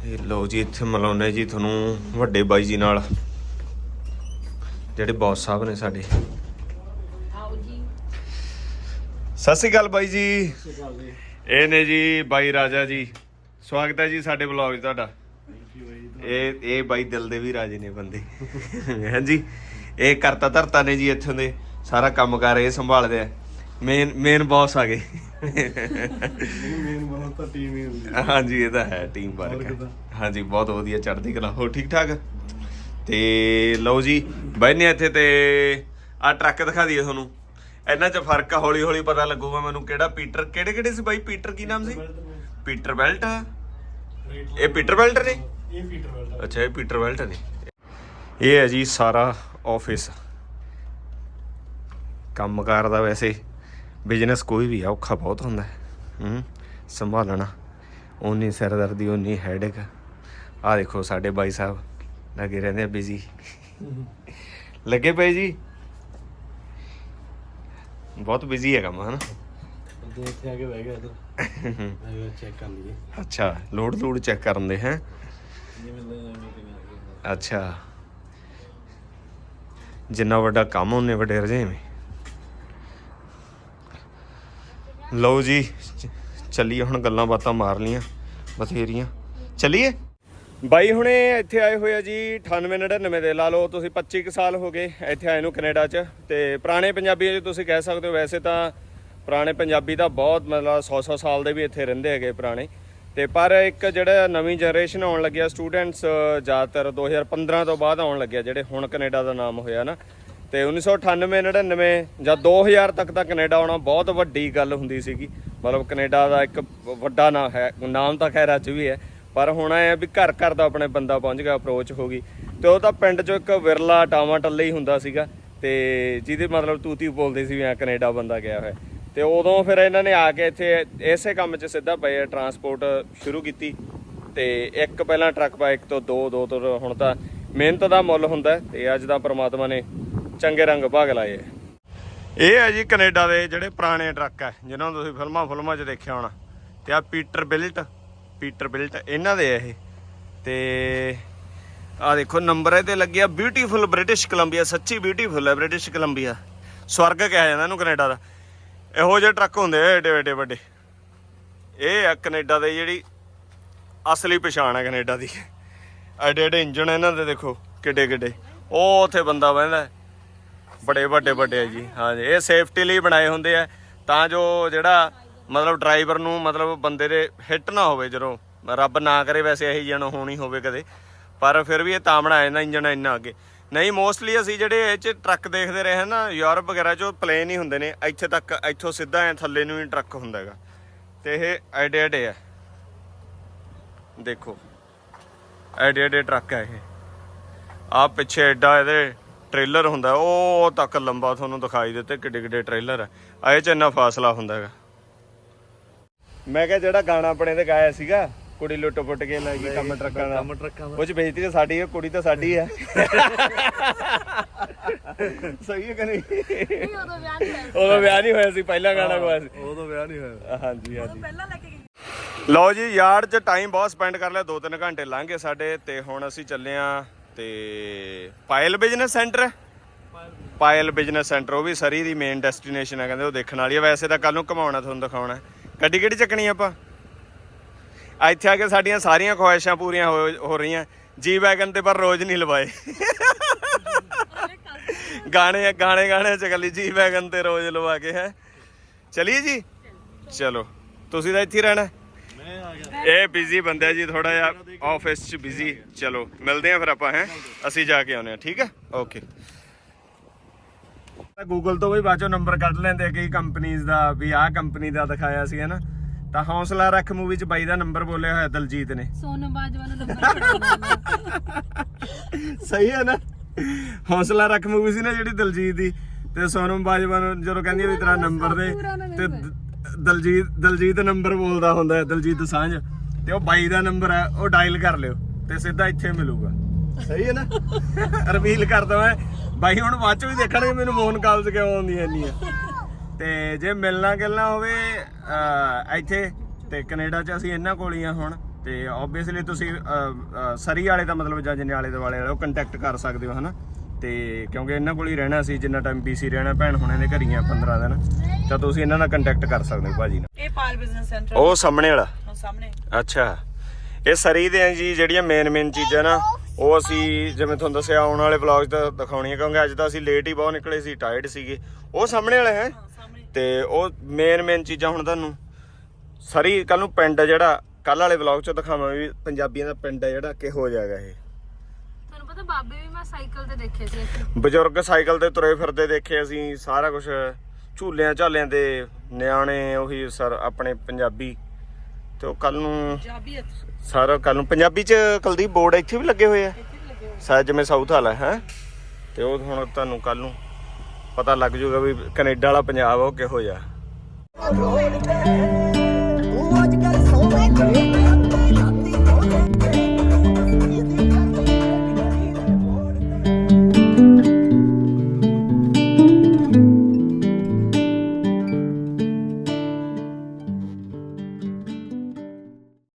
ਇਹ ਲਓ ਜੀ ਇੱਥੇ ਮਿਲਾਉਂਦੇ ਜੀ ਤੁਹਾਨੂੰ ਵੱਡੇ ਬਾਈ ਜੀ ਨਾਲ। ਜਿਹੜੇ ਬੌਸ ਸਾਹਿਬ ਨੇ ਸਾਡੇ। ਆਓ ਜੀ। ਸਤਿ ਸ਼੍ਰੀ ਅਕਾਲ ਬਾਈ ਜੀ। ਇਹ ਨੇ ਜੀ ਬਾਈ ਰਾਜਾ ਜੀ। ਸਵਾਗਤ ਹੈ ਜੀ ਸਾਡੇ ਬਲੌਗ 'ਚ ਤੁਹਾਡਾ। ਇਹ ਇਹ ਬਾਈ ਦਿਲ ਦੇ ਵੀ ਰਾਜੇ ਨੇ ਬੰਦੇ। ਹਾਂਜੀ। ਇਹ ਕਰਤਾ ਧਰਤਾ ਨੇ ਜੀ ਇੱਥੋਂ ਦੇ। ਸਾਰਾ ਕੰਮ ਕਰ ਇਹ ਸੰਭਾਲਦੇ ਆ। ਮੇਨ ਮੇਨ ਬੌਸ ਆ ਗਏ। ਮੇਨ ਬਹੁਤ ਤਾਂ ਟੀਮ ਹੀ ਹੁੰਦੀ ਹਾਂਜੀ ਇਹ ਤਾਂ ਹੈ ਟੀਮ ਵਰਕ? ਹਾਂਜੀ ਬਹੁਤ ਵਧੀਆ ਚੜ੍ਹਦੀ ਕਲਾ। ਹੋ ਠੀਕ ਠਾਕ? ਤੇ ਲਓ ਜੀ ਬੈਨੇ ਇੱਥੇ ਤੇ ਆ ਟਰੱਕ ਦਿਖਾ ਦਈਏ ਤੁਹਾਨੂੰ। ਇਹਨਾਂ 'ਚ ਫ਼ਰਕ ਆ ਹੌਲੀ ਹੌਲੀ ਪਤਾ ਲੱਗੂਗਾ ਮੈਨੂੰ ਕਿਹੜਾ ਪੀਟਰ ਕਿਹੜੇ ਕਿਹੜੇ ਸੀ ਬਾਈ? ਪੀਟਰ ਕੀ ਨਾਮ ਸੀ? ਪੀਟਰ ਬੈਲਟ ਇਹ ਪੀਟਰ ਬੈਲਟ ਨੇ? ਇਹ ਪੀਟਰ ਵਰਲਡ ਅੱਛਾ ਇਹ ਪੀਟਰ ਬੈਲਟ ਨੇ। ਇਹ ਹੈ ਜੀ ਸਾਰਾ ਆਫਿਸ ਕੰਮਕਾਰ ਦਾ ਵੈਸੇ ਬਿਜ਼ਨਸ ਕੋਈ ਵੀ ਆ ਔਖਾ ਬਹੁਤ ਹੁੰਦਾ ਹੈ। ਹੂੰ ਸੰਭਾਲਣਾ ਓਨੀ ਸਿਰਦਰਦੀ ਓਨੀ ਹੈਡੇਕ ਆ ਦੇਖੋ ਸਾਡੇ ਬਾਈ ਸਾਹਿਬ ਲੱਗੇ ਰਹਿੰਦੇ ਆ ਬਿਜ਼ੀ ਲੱਗੇ ਪਏ ਜੀ? ਬਹੁਤ ਬਿਜ਼ੀ ਹੈ ਕੰਮ ਹਨਾ? ਤੇ ਇੱਥੇ ਆ ਕੇ ਬਹਿ ਗਿਆ ਇਧਰ ਮੈਂ ਚੈੱਕ ਕਰ ਲਈਏ। ਅੱਛਾ ਲੋਡ ਲੋਡ ਚੈੱਕ ਕਰਨ ਦੇ ਹੈ? ਅੱਛਾ। ਜਿੰਨਾ ਵੱਡਾ ਕੰਮ ਉਹਨੇ ਵੱਡੇ ਰਜੇਵੇਂ ਲਓ ਜੀ ਚੱਲੀਏ ਹੁਣ ਗੱਲਾਂ ਬਾਤਾਂ ਮਾਰ ਲੀਆਂ ਬਥੇਰੀਆਂ। ਚੱਲੀਏ? ਬਾਈ ਹੁਣੇ ਇੱਥੇ ਆਏ ਹੋਏ ਆ ਜੀ 98 99 ਦੇ, ਲਾ ਲਓ ਤੁਸੀਂ 25 ਕੁ ਸਾਲ ਹੋ ਗਏ ਇੱਥੇ ਆਏ ਨੂੰ ਕੈਨੇਡਾ 'ਚ, ਤੇ ਪੁਰਾਣੇ ਪੰਜਾਬੀ ਜੇ ਤੁਸੀਂ ਕਹਿ ਸਕਦੇ ਹੋ, ਵੈਸੇ ਤਾਂ ਪੁਰਾਣੇ ਪੰਜਾਬੀ ਤਾਂ ਬਹੁਤ ਮਤਲਬ 100 100 ਸਾਲ ਦੇ ਵੀ ਇੱਥੇ ਰਹਿੰਦੇ ਹੈਗੇ ਪੁਰਾਣੇ। ਤੇ ਪਰ ਇੱਕ ਜਿਹੜਾ ਨਵੀਂ ਜਨਰੇਸ਼ਨ ਆਉਣ ਲੱਗਿਆ ਸਟੂਡੈਂਟਸ ਜ਼ਿਆਦਾਤਰ 2015 ਤੋਂ ਬਾਅਦ ਆਉਣ ਲੱਗਿਆ, ਜਿਹੜੇ ਹੁਣ ਕੈਨੇਡਾ ਦਾ ਨਾਮ ਹੋਇਆ ਨਾ ਤੇ 1998 99 ਜਾਂ 2000 ਤੱਕ ਤਾਂ ਕੈਨੇਡਾ ਆਉਣਾ ਬਹੁਤ ਵੱਡੀ ਗੱਲ ਹੁੰਦੀ ਸੀਗੀ। ਮਤਲਬ ਕੈਨੇਡਾ ਦਾ ਇੱਕ ਵੱਡਾ ਨਾਮ ਹੈ, ਨਾਮ ਤਾਂ ਖੈਰ ਅੱਜ ਵੀ ਹੈ, ਪਰ ਹੁਣ ਇਹ ਵੀ ਘਰ ਘਰ ਦਾ ਆਪਣੇ ਬੰਦਾ ਪਹੁੰਚ ਗਿਆ ਅਪਰੋਚ ਹੋ ਗਈ। ਤੇ ਉਹ ਤਾਂ ਪਿੰਡ 'ਚੋਂ ਇੱਕ ਵਿਰਲਾ ਟਾਵਾ ਟੱਲੇ ਹੀ ਹੁੰਦਾ ਸੀਗਾ, ਤੇ ਜਿਹਦੇ ਮਤਲਬ ਤੂਤੀ ਬੋਲਦੇ ਸੀ ਵੀ ਆ ਕੈਨੇਡਾ ਬੰਦਾ ਗਿਆ ਹੋਇਆ। ਤੇ ਉਦੋਂ ਫਿਰ ਇਹਨਾਂ ਨੇ ਆ ਕੇ ਇੱਥੇ ਇਸੇ ਕੰਮ 'ਚ ਸਿੱਧਾ ਪਏ ਟਰਾਂਸਪੋਰਟ ਸ਼ੁਰੂ ਕੀਤੀ। ਤੇ ਇੱਕ ਪਹਿਲਾਂ ਟਰੱਕ ਬਾਈਕ ਤੋਂ ਦੋ ਦੋ ਤੋਂ ਹੁਣ ਤਾਂ ਮਿਹਨਤ ਦਾ ਮੁੱਲ ਹੁੰਦਾ ਹੈ, ਤੇ ਅੱਜ ਦਾ ਪ੍ਰਮਾਤਮਾ ਨੇ ਚੰਗੇ ਰੰਗ ਭਾਗ ਲਾਏ। ਇਹ ਹੈ ਜੀ ਕੈਨੇਡਾ ਦੇ ਜਿਹੜੇ ਪੁਰਾਣੇ ਟਰੱਕ ਹੈ, ਜਿਨ੍ਹਾਂ ਨੂੰ ਤੁਸੀਂ ਫਿਲਮਾਂ ਫਿਲਮਾਂ 'ਚ ਦੇਖਿਆ ਹੋਣਾ। ਤੇ ਆ ਪੀਟਰ ਬਿਲਟ ਪੀਟਰ ਬਿਲਟ ਇਹਨਾਂ ਦੇ ਆ ਇਹ। ਤੇ ਆ ਦੇਖੋ, ਨੰਬਰ ਇਹਦੇ ਲੱਗਿਆ ਬਿਊਟੀਫੁਲ ਬ੍ਰਿਟਿਸ਼ ਕੋਲੰਬੀਆ ਸੱਚੀ ਬਿਊਟੀਫੁਲ ਹੈ ਬ੍ਰਿਟਿਸ਼ ਕੋਲੰਬੀਆ ਸਵਰਗ ਕਿਹਾ ਜਾਂਦਾ ਇਹਨੂੰ ਕੈਨੇਡਾ ਦਾ। ਇਹੋ ਜਿਹੇ ਟਰੱਕ ਹੁੰਦੇ ਆ, ਏਡੇ ਏਡੇ ਵੱਡੇ। ਇਹ ਆ ਕੈਨੇਡਾ ਦੇ ਜਿਹੜੀ ਅਸਲੀ ਪਛਾਣ ਹੈ ਕੈਨੇਡਾ ਦੀ। ਐਡੇ ਐਡੇ ਇੰਜਣ ਇਹਨਾਂ ਦੇ ਦੇਖੋ, ਕਿੱਡੇ ਕਿੱਡੇ। ਉਹ ਉੱਥੇ ਬੰਦਾ ਬਹਿੰਦਾ ਬੜੇ ਵੱਡੇ ਵੱਡੇ ਆ ਜੀ। ਹਾਂਜੀ, ਇਹ ਸੇਫਟੀ ਲਈ ਬਣਾਏ ਹੁੰਦੇ ਆ। ਤਾਂ ਜੋ ਜਿਹੜਾ ਮਤਲਬ ਡਰਾਈਵਰ ਨੂੰ ਮਤਲਬ ਬੰਦੇ ਦੇ ਹਿੱਟ ਨਾ ਹੋਵੇ ਜਦੋਂ। ਰੱਬ ਨਾ ਕਰੇ ਵੈਸੇ ਇਹੀ ਜਣ ਹੋਣੀ ਹੋਵੇ ਕਦੇ। ਪਰ ਫਿਰ ਵੀ ਇਹ ਤਾਂ ਬਣਾਇਆ ਨਾ ਇੰਜਣ ਇੰਨਾ ਅੱਗੇ। ਨਹੀਂ ਮੋਸਟਲੀ ਅਸੀਂ ਜਿਹੜੇ ਇਹ ਚ ਟਰੱਕ ਦੇਖਦੇ ਰਹੇ ਹਾਂ ਨਾ, ਯੂਰਪ ਵਗੈਰਾ ਚ ਪਲੇਨ ਹੀ ਹੁੰਦੇ ਨੇ। ਇੱਥੇ ਤੱਕ, ਇੱਥੋਂ ਸਿੱਧਾ ਐ ਥੱਲੇ ਨੂੰ ਹੀ ਟਰੱਕ ਹੁੰਦਾ ਹੈਗਾ। ਤੇ ਇਹ ਐਡੇ ਐਡੇ ਆ। ਦੇਖੋ। ਐਡੇ ਐਡੇ ਟਰੱਕ ਆ ਇਹ। ਆ ਪਿੱਛੇ ਐਡਾ ਇਹਦੇ ਟ੍ਰੇਲਰ ਹੁੰਦਾ ਉਹ ਤੱਕ ਲੰਬਾ ਤੁਹਾਨੂੰ ਦਿਖਾਈ ਦਿੱਤੇ ਕਿੱਡੇ ਕਿੱਡੇ ਟ੍ਰੇਲਰ ਆ। ਇਹ ਚ ਇੰਨਾ ਫਾਸਲਾ ਹੁੰਦਾ ਹੈਗਾ। ਮੈਂ ਕਿਹਾ ਜਿਹੜਾ ਗਾਣਾ ਆਪਣੇ ਤੇ ਗਾਇਆ ਸੀਗਾ ਕੁੜੀ ਲੁੱਟ ਪੁੱਟ ਕੇ ਲੈ ਗਈ ਕੰਮ ਟਰੱਕਾਂ ਦਾ। ਕੰਮ ਟਰੱਕਾਂ ਦਾ। ਕੁਝ ਬੇਇੱਜ਼ਤੀ ਤਾਂ ਸਾਡੀ ਹੈ ਕੁੜੀ ਤਾਂ ਸਾਡੀ ਹੈ। ਸਹੀ ਹੈ ਕਿ ਨਹੀਂ? ਉਦੋਂ ਵਿਆਹ ਨਹੀਂ ਹੋਇਆ ਉਦੋਂ ਵਿਆਹ ਨਹੀਂ ਹੋਇਆ ਸੀ ਪਹਿਲਾ ਗਾਣਾ ਗਾਇਆ ਸੀ। ਉਦੋਂ ਵਿਆਹ ਨਹੀਂ ਹੋਇਆ। ਹਾਂਜੀ ਹਾਂਜੀ। ਪਹਿਲਾਂ ਲੈ ਕੇ ਗਈ। ਲਓ ਜੀ ਯਾਰਡ 'ਚ ਟਾਈਮ ਬਹੁਤ ਸਪੈਂਡ ਕਰ ਲਿਆ 2-3 ਘੰਟੇ ਲੰਘ ਗਏ ਸਾਡੇ ਤੇ ਹੁਣ ਅਸੀਂ ਚੱਲੇ ਆ ਤੇ Payal business centre Payal business centre, ਉਹ ਵੀ ਸਰੀ ਦੀ ਮੇਨ ਡੈਸਟੀਨੇਸ਼ਨ ਹੈ, ਕਹਿੰਦੇ ਉਹ ਦੇਖਣ ਵਾਲੀ ਹੈ। ਵੈਸੇ ਤਾਂ ਕੱਲ ਨੂੰ ਘਮਾਉਣਾ, ਤੁਹਾਨੂੰ ਦਿਖਾਉਣਾ ਗੱਡੀ ਕਿਹੜੀ ਚੱਕਣੀ ਆਪਾਂ? ਇੱਥੇ ਆ ਕੇ ਸਾਡੀਆਂ ਸਾਰੀਆਂ ਖੁਆਇਸ਼ਾਂ ਪੂਰੀਆਂ ਹੋ ਹੋ ਰਹੀਆਂ। ਜੀ ਵੈਗਨ ਤੇ ਪਰ ਰੋਜ਼ ਨਹੀਂ ਲਵਾਏ। ਗਾਣੇ ਗਾਣੇ ਗਾਣੇ ਚ ਕੱਲੀ ਜੀ ਵੈਗਨ ਤੇ ਰੋਜ਼ ਲਵਾ ਕੇ ਹੈ। ਚਲਿਏ ਜੀ? ਚਲੋ। ਤੁਸੀਂ ਤਾਂ ਇੱਥੇ ਰਹਿਣਾ। ਇਹ ਬਿਜ਼ੀ ਬੰਦਾ ਜੀ ਥੋੜਾ ਜਿਹਾ ਆਫਿਸ 'ਚ ਬਿਜ਼ੀ ਚਲੋ ਮਿਲਦੇ ਆ ਫਿਰ ਆਪਾਂ ਹੈ? ਅਸੀਂ ਜਾ ਕੇ ਆਉਨੇ ਆ ਠੀਕ ਹੈ? ਓਕੇ ਗੂਗਲ ਤੋਂ ਵੀ ਬਾਅਦੋਂ ਨੰਬਰ ਕੱਢ ਲੈਂਦੇ ਆ ਕਈ ਕੰਪਨੀਆਂ ਦਾ ਵੀ ਆਹ ਕੰਪਨੀ ਦਾ ਦਿਖਾਇਆ ਸੀ ਹਨਾ? ਤਾਂ ਹੌਸਲਾ ਰੱਖ ਮੂਵੀ 'ਚ ਬਾਈ ਦਾ ਨੰਬਰ ਬੋਲਿਆ ਹੋਇਆ ਦਲਜੀਤ ਨੇ। ਸੋਨਮ ਬਾਜਵਾ ਨੂੰ ਨੰਬਰ ਸਹੀ ਹੈ ਨਾ? ਹੌਸਲਾ ਰੱਖ ਮੂਵੀ ਸੀ ਨਾ ਜਿਹੜੀ ਦਲਜੀਤ ਦੀ ਤੇ ਸੋਨਮ ਬਾਜਵਾ ਨੂੰ ਜਦੋਂ ਕਹਿੰਦੀ ਵੀ ਤੇਰਾ ਨੰਬਰ ਦੇ ਤੇ ਦਲਜੀਤ ਦਲਜੀਤ ਨੰਬਰ ਬੋਲਦਾ ਹੁੰਦਾ ਹੈ, ਦਲਜੀਤ ਦਸਾਂਝ ਤੇ ਉਹ ਬਾਈ ਦਾ ਨੰਬਰ ਹੈ, ਉਹ ਡਾਇਲ ਕਰ ਲਿਓ ਤੇ ਸਿੱਧਾ ਇੱਥੇ ਮਿਲੂਗਾ। ਸਹੀ ਹੈ ਨਾ? [laughs] ਰਿਵੀਲ ਕਰਦਾ ਮੈਂ। ਬਾਈ ਹੁਣ ਬਾਅਦ ਚ ਵੀ ਦੇਖਣਗੇ ਮੈਨੂੰ ਫੋਨ ਕਾਲਸ ਕਿਉਂ ਆਉਂਦੀਆਂ ਇੰਨੀਆਂ। ਤੇ ਜੇ ਮਿਲਣਾ ਗਿਲਣਾ ਹੋਵੇ ਇੱਥੇ ਤੇ ਕੈਨੇਡਾ 'ਚ ਅਸੀਂ ਇਹਨਾਂ ਕੋਲ ਹੀ ਆ ਹੁਣ। ਤੇ ਆਬਵੀਅਸਲੀ ਤੁਸੀਂ ਸਰੀ ਵਾਲੇ ਦਾ ਮਤਲਬ ਜਾਂ ਜਨਿਆਲੇ ਦੇ ਵਾਲੇ ਉਹ ਕੰਟੈਕਟ ਕਰ ਸਕਦੇ ਹੋ, ਹਨਾ? ਤੇ ਕਿਉਂਕਿ ਇਹਨਾਂ ਕੋਲ ਹੀ ਰਹਿਣਾ ਸੀ ਜਿੰਨਾ ਟਾਈਮ ਬੀਸੀ ਰਹਿਣਾ ਭੈਣ ਹੁਣਾਂ ਦੇ ਘਰੀਆਂ 15 ਦਿਨ ਤਾਂ ਤੁਸੀਂ ਇਹਨਾਂ ਨਾਲ ਕੰਟੈਕਟ ਕਰ ਸਕਦੇ ਹੋ ਭਾਜੀ ਨਾਲ। ਇਹ ਪਾਲ ਬਿਜ਼ਨਸ ਸੈਂਟਰ ਉਹ ਸਾਹਮਣੇ ਵਾਲਾ? ਉਹ ਸਾਹਮਣੇ। ਅੱਛਾ। ਇਹ ਸਰੀ ਦੇ ਆ ਜੀ ਜਿਹੜੀਆਂ ਮੇਨ ਮੇਨ ਚੀਜ਼ਾਂ ਨਾ ਉਹ ਅਸੀਂ ਜਿਵੇਂ ਤੁਹਾਨੂੰ ਦੱਸਿਆ ਆਉਣ ਵਾਲੇ ਵਲੌਗਸ ਦਾ ਦਿਖਾਉਣੀਆਂ ਕਿਉਂਕਿ ਅੱਜ ਤਾਂ ਅਸੀਂ ਲੇਟ ਹੀ ਬਹੁਤ ਨਿਕਲੇ ਸੀ ਟਾਇਰਡ ਸੀਗੇ। ਉਹ ਸਾਹਮਣੇ ਵਾਲਾ ਹੈ? ਤੇ ਉਹ ਮੇਨ ਮੇਨ ਚੀਜ਼ਾਂ ਹੁਣ ਤੁਹਾਨੂੰ ਸਰੀ ਕੱਲ ਨੂੰ ਪਿੰਡ ਜਿਹੜਾ ਕੱਲ ਵਾਲੇ ਵਲੌਗ 'ਚ ਦਿਖਾਵਾਂ ਵੀ ਪੰਜਾਬੀਆਂ ਦਾ ਪਿੰਡ ਹੈ ਜਿਹੜਾ ਕਿਹੋ ਜਿਹਾ ਹੈਗਾ ਇਹ। ਪਤਾ ਬਾਬੇ ਵੀ ਮੈਂ ਸਾਈਕਲ ਤੇ ਦੇਖੇ ਸੀ ਇੱਥੇ। ਬਜ਼ੁਰਗ ਸਾਈਕਲ ਤੇ ਤੁਰੇ ਫਿਰਦੇ ਦੇਖੇ ਅਸੀਂ ਸਾਰਾ ਕੁਝ ਝੂਲਿਆਂ ਝਾਲਿਆਂ ਦੇ ਨਿਆਣੇ ਉਹੀ ਸਰ ਆਪਣੇ ਪੰਜਾਬੀ। ਤੇ ਉਹ ਕੱਲ ਨੂੰ ਸਾਰਾ ਕੱਲ ਨੂੰ ਪੰਜਾਬੀ ਚ ਕੁਲਦੀਪ ਬੋਰਡ ਇੱਥੇ ਵੀ ਲੱਗੇ ਹੋਏ ਆ। ਸ਼ਾਇਦ ਜਿਵੇਂ ਸਾਊਥ ਵਾਲਾ ਹੈ? ਤੇ ਉਹ ਹੁਣ ਤੁਹਾਨੂੰ ਕੱਲ ਨੂੰ ਪਤਾ ਲੱਗ ਜਾਊਗਾ ਵੀ ਕੈਨੇਡਾ ਵਾਲਾ ਪੰਜਾਬ ਉਹ ਕਿਹੋ ਜਿਹਾ। ਉਹ ਅੱਜ ਕੱਲ ਸੌਂ ਬੈਠੇ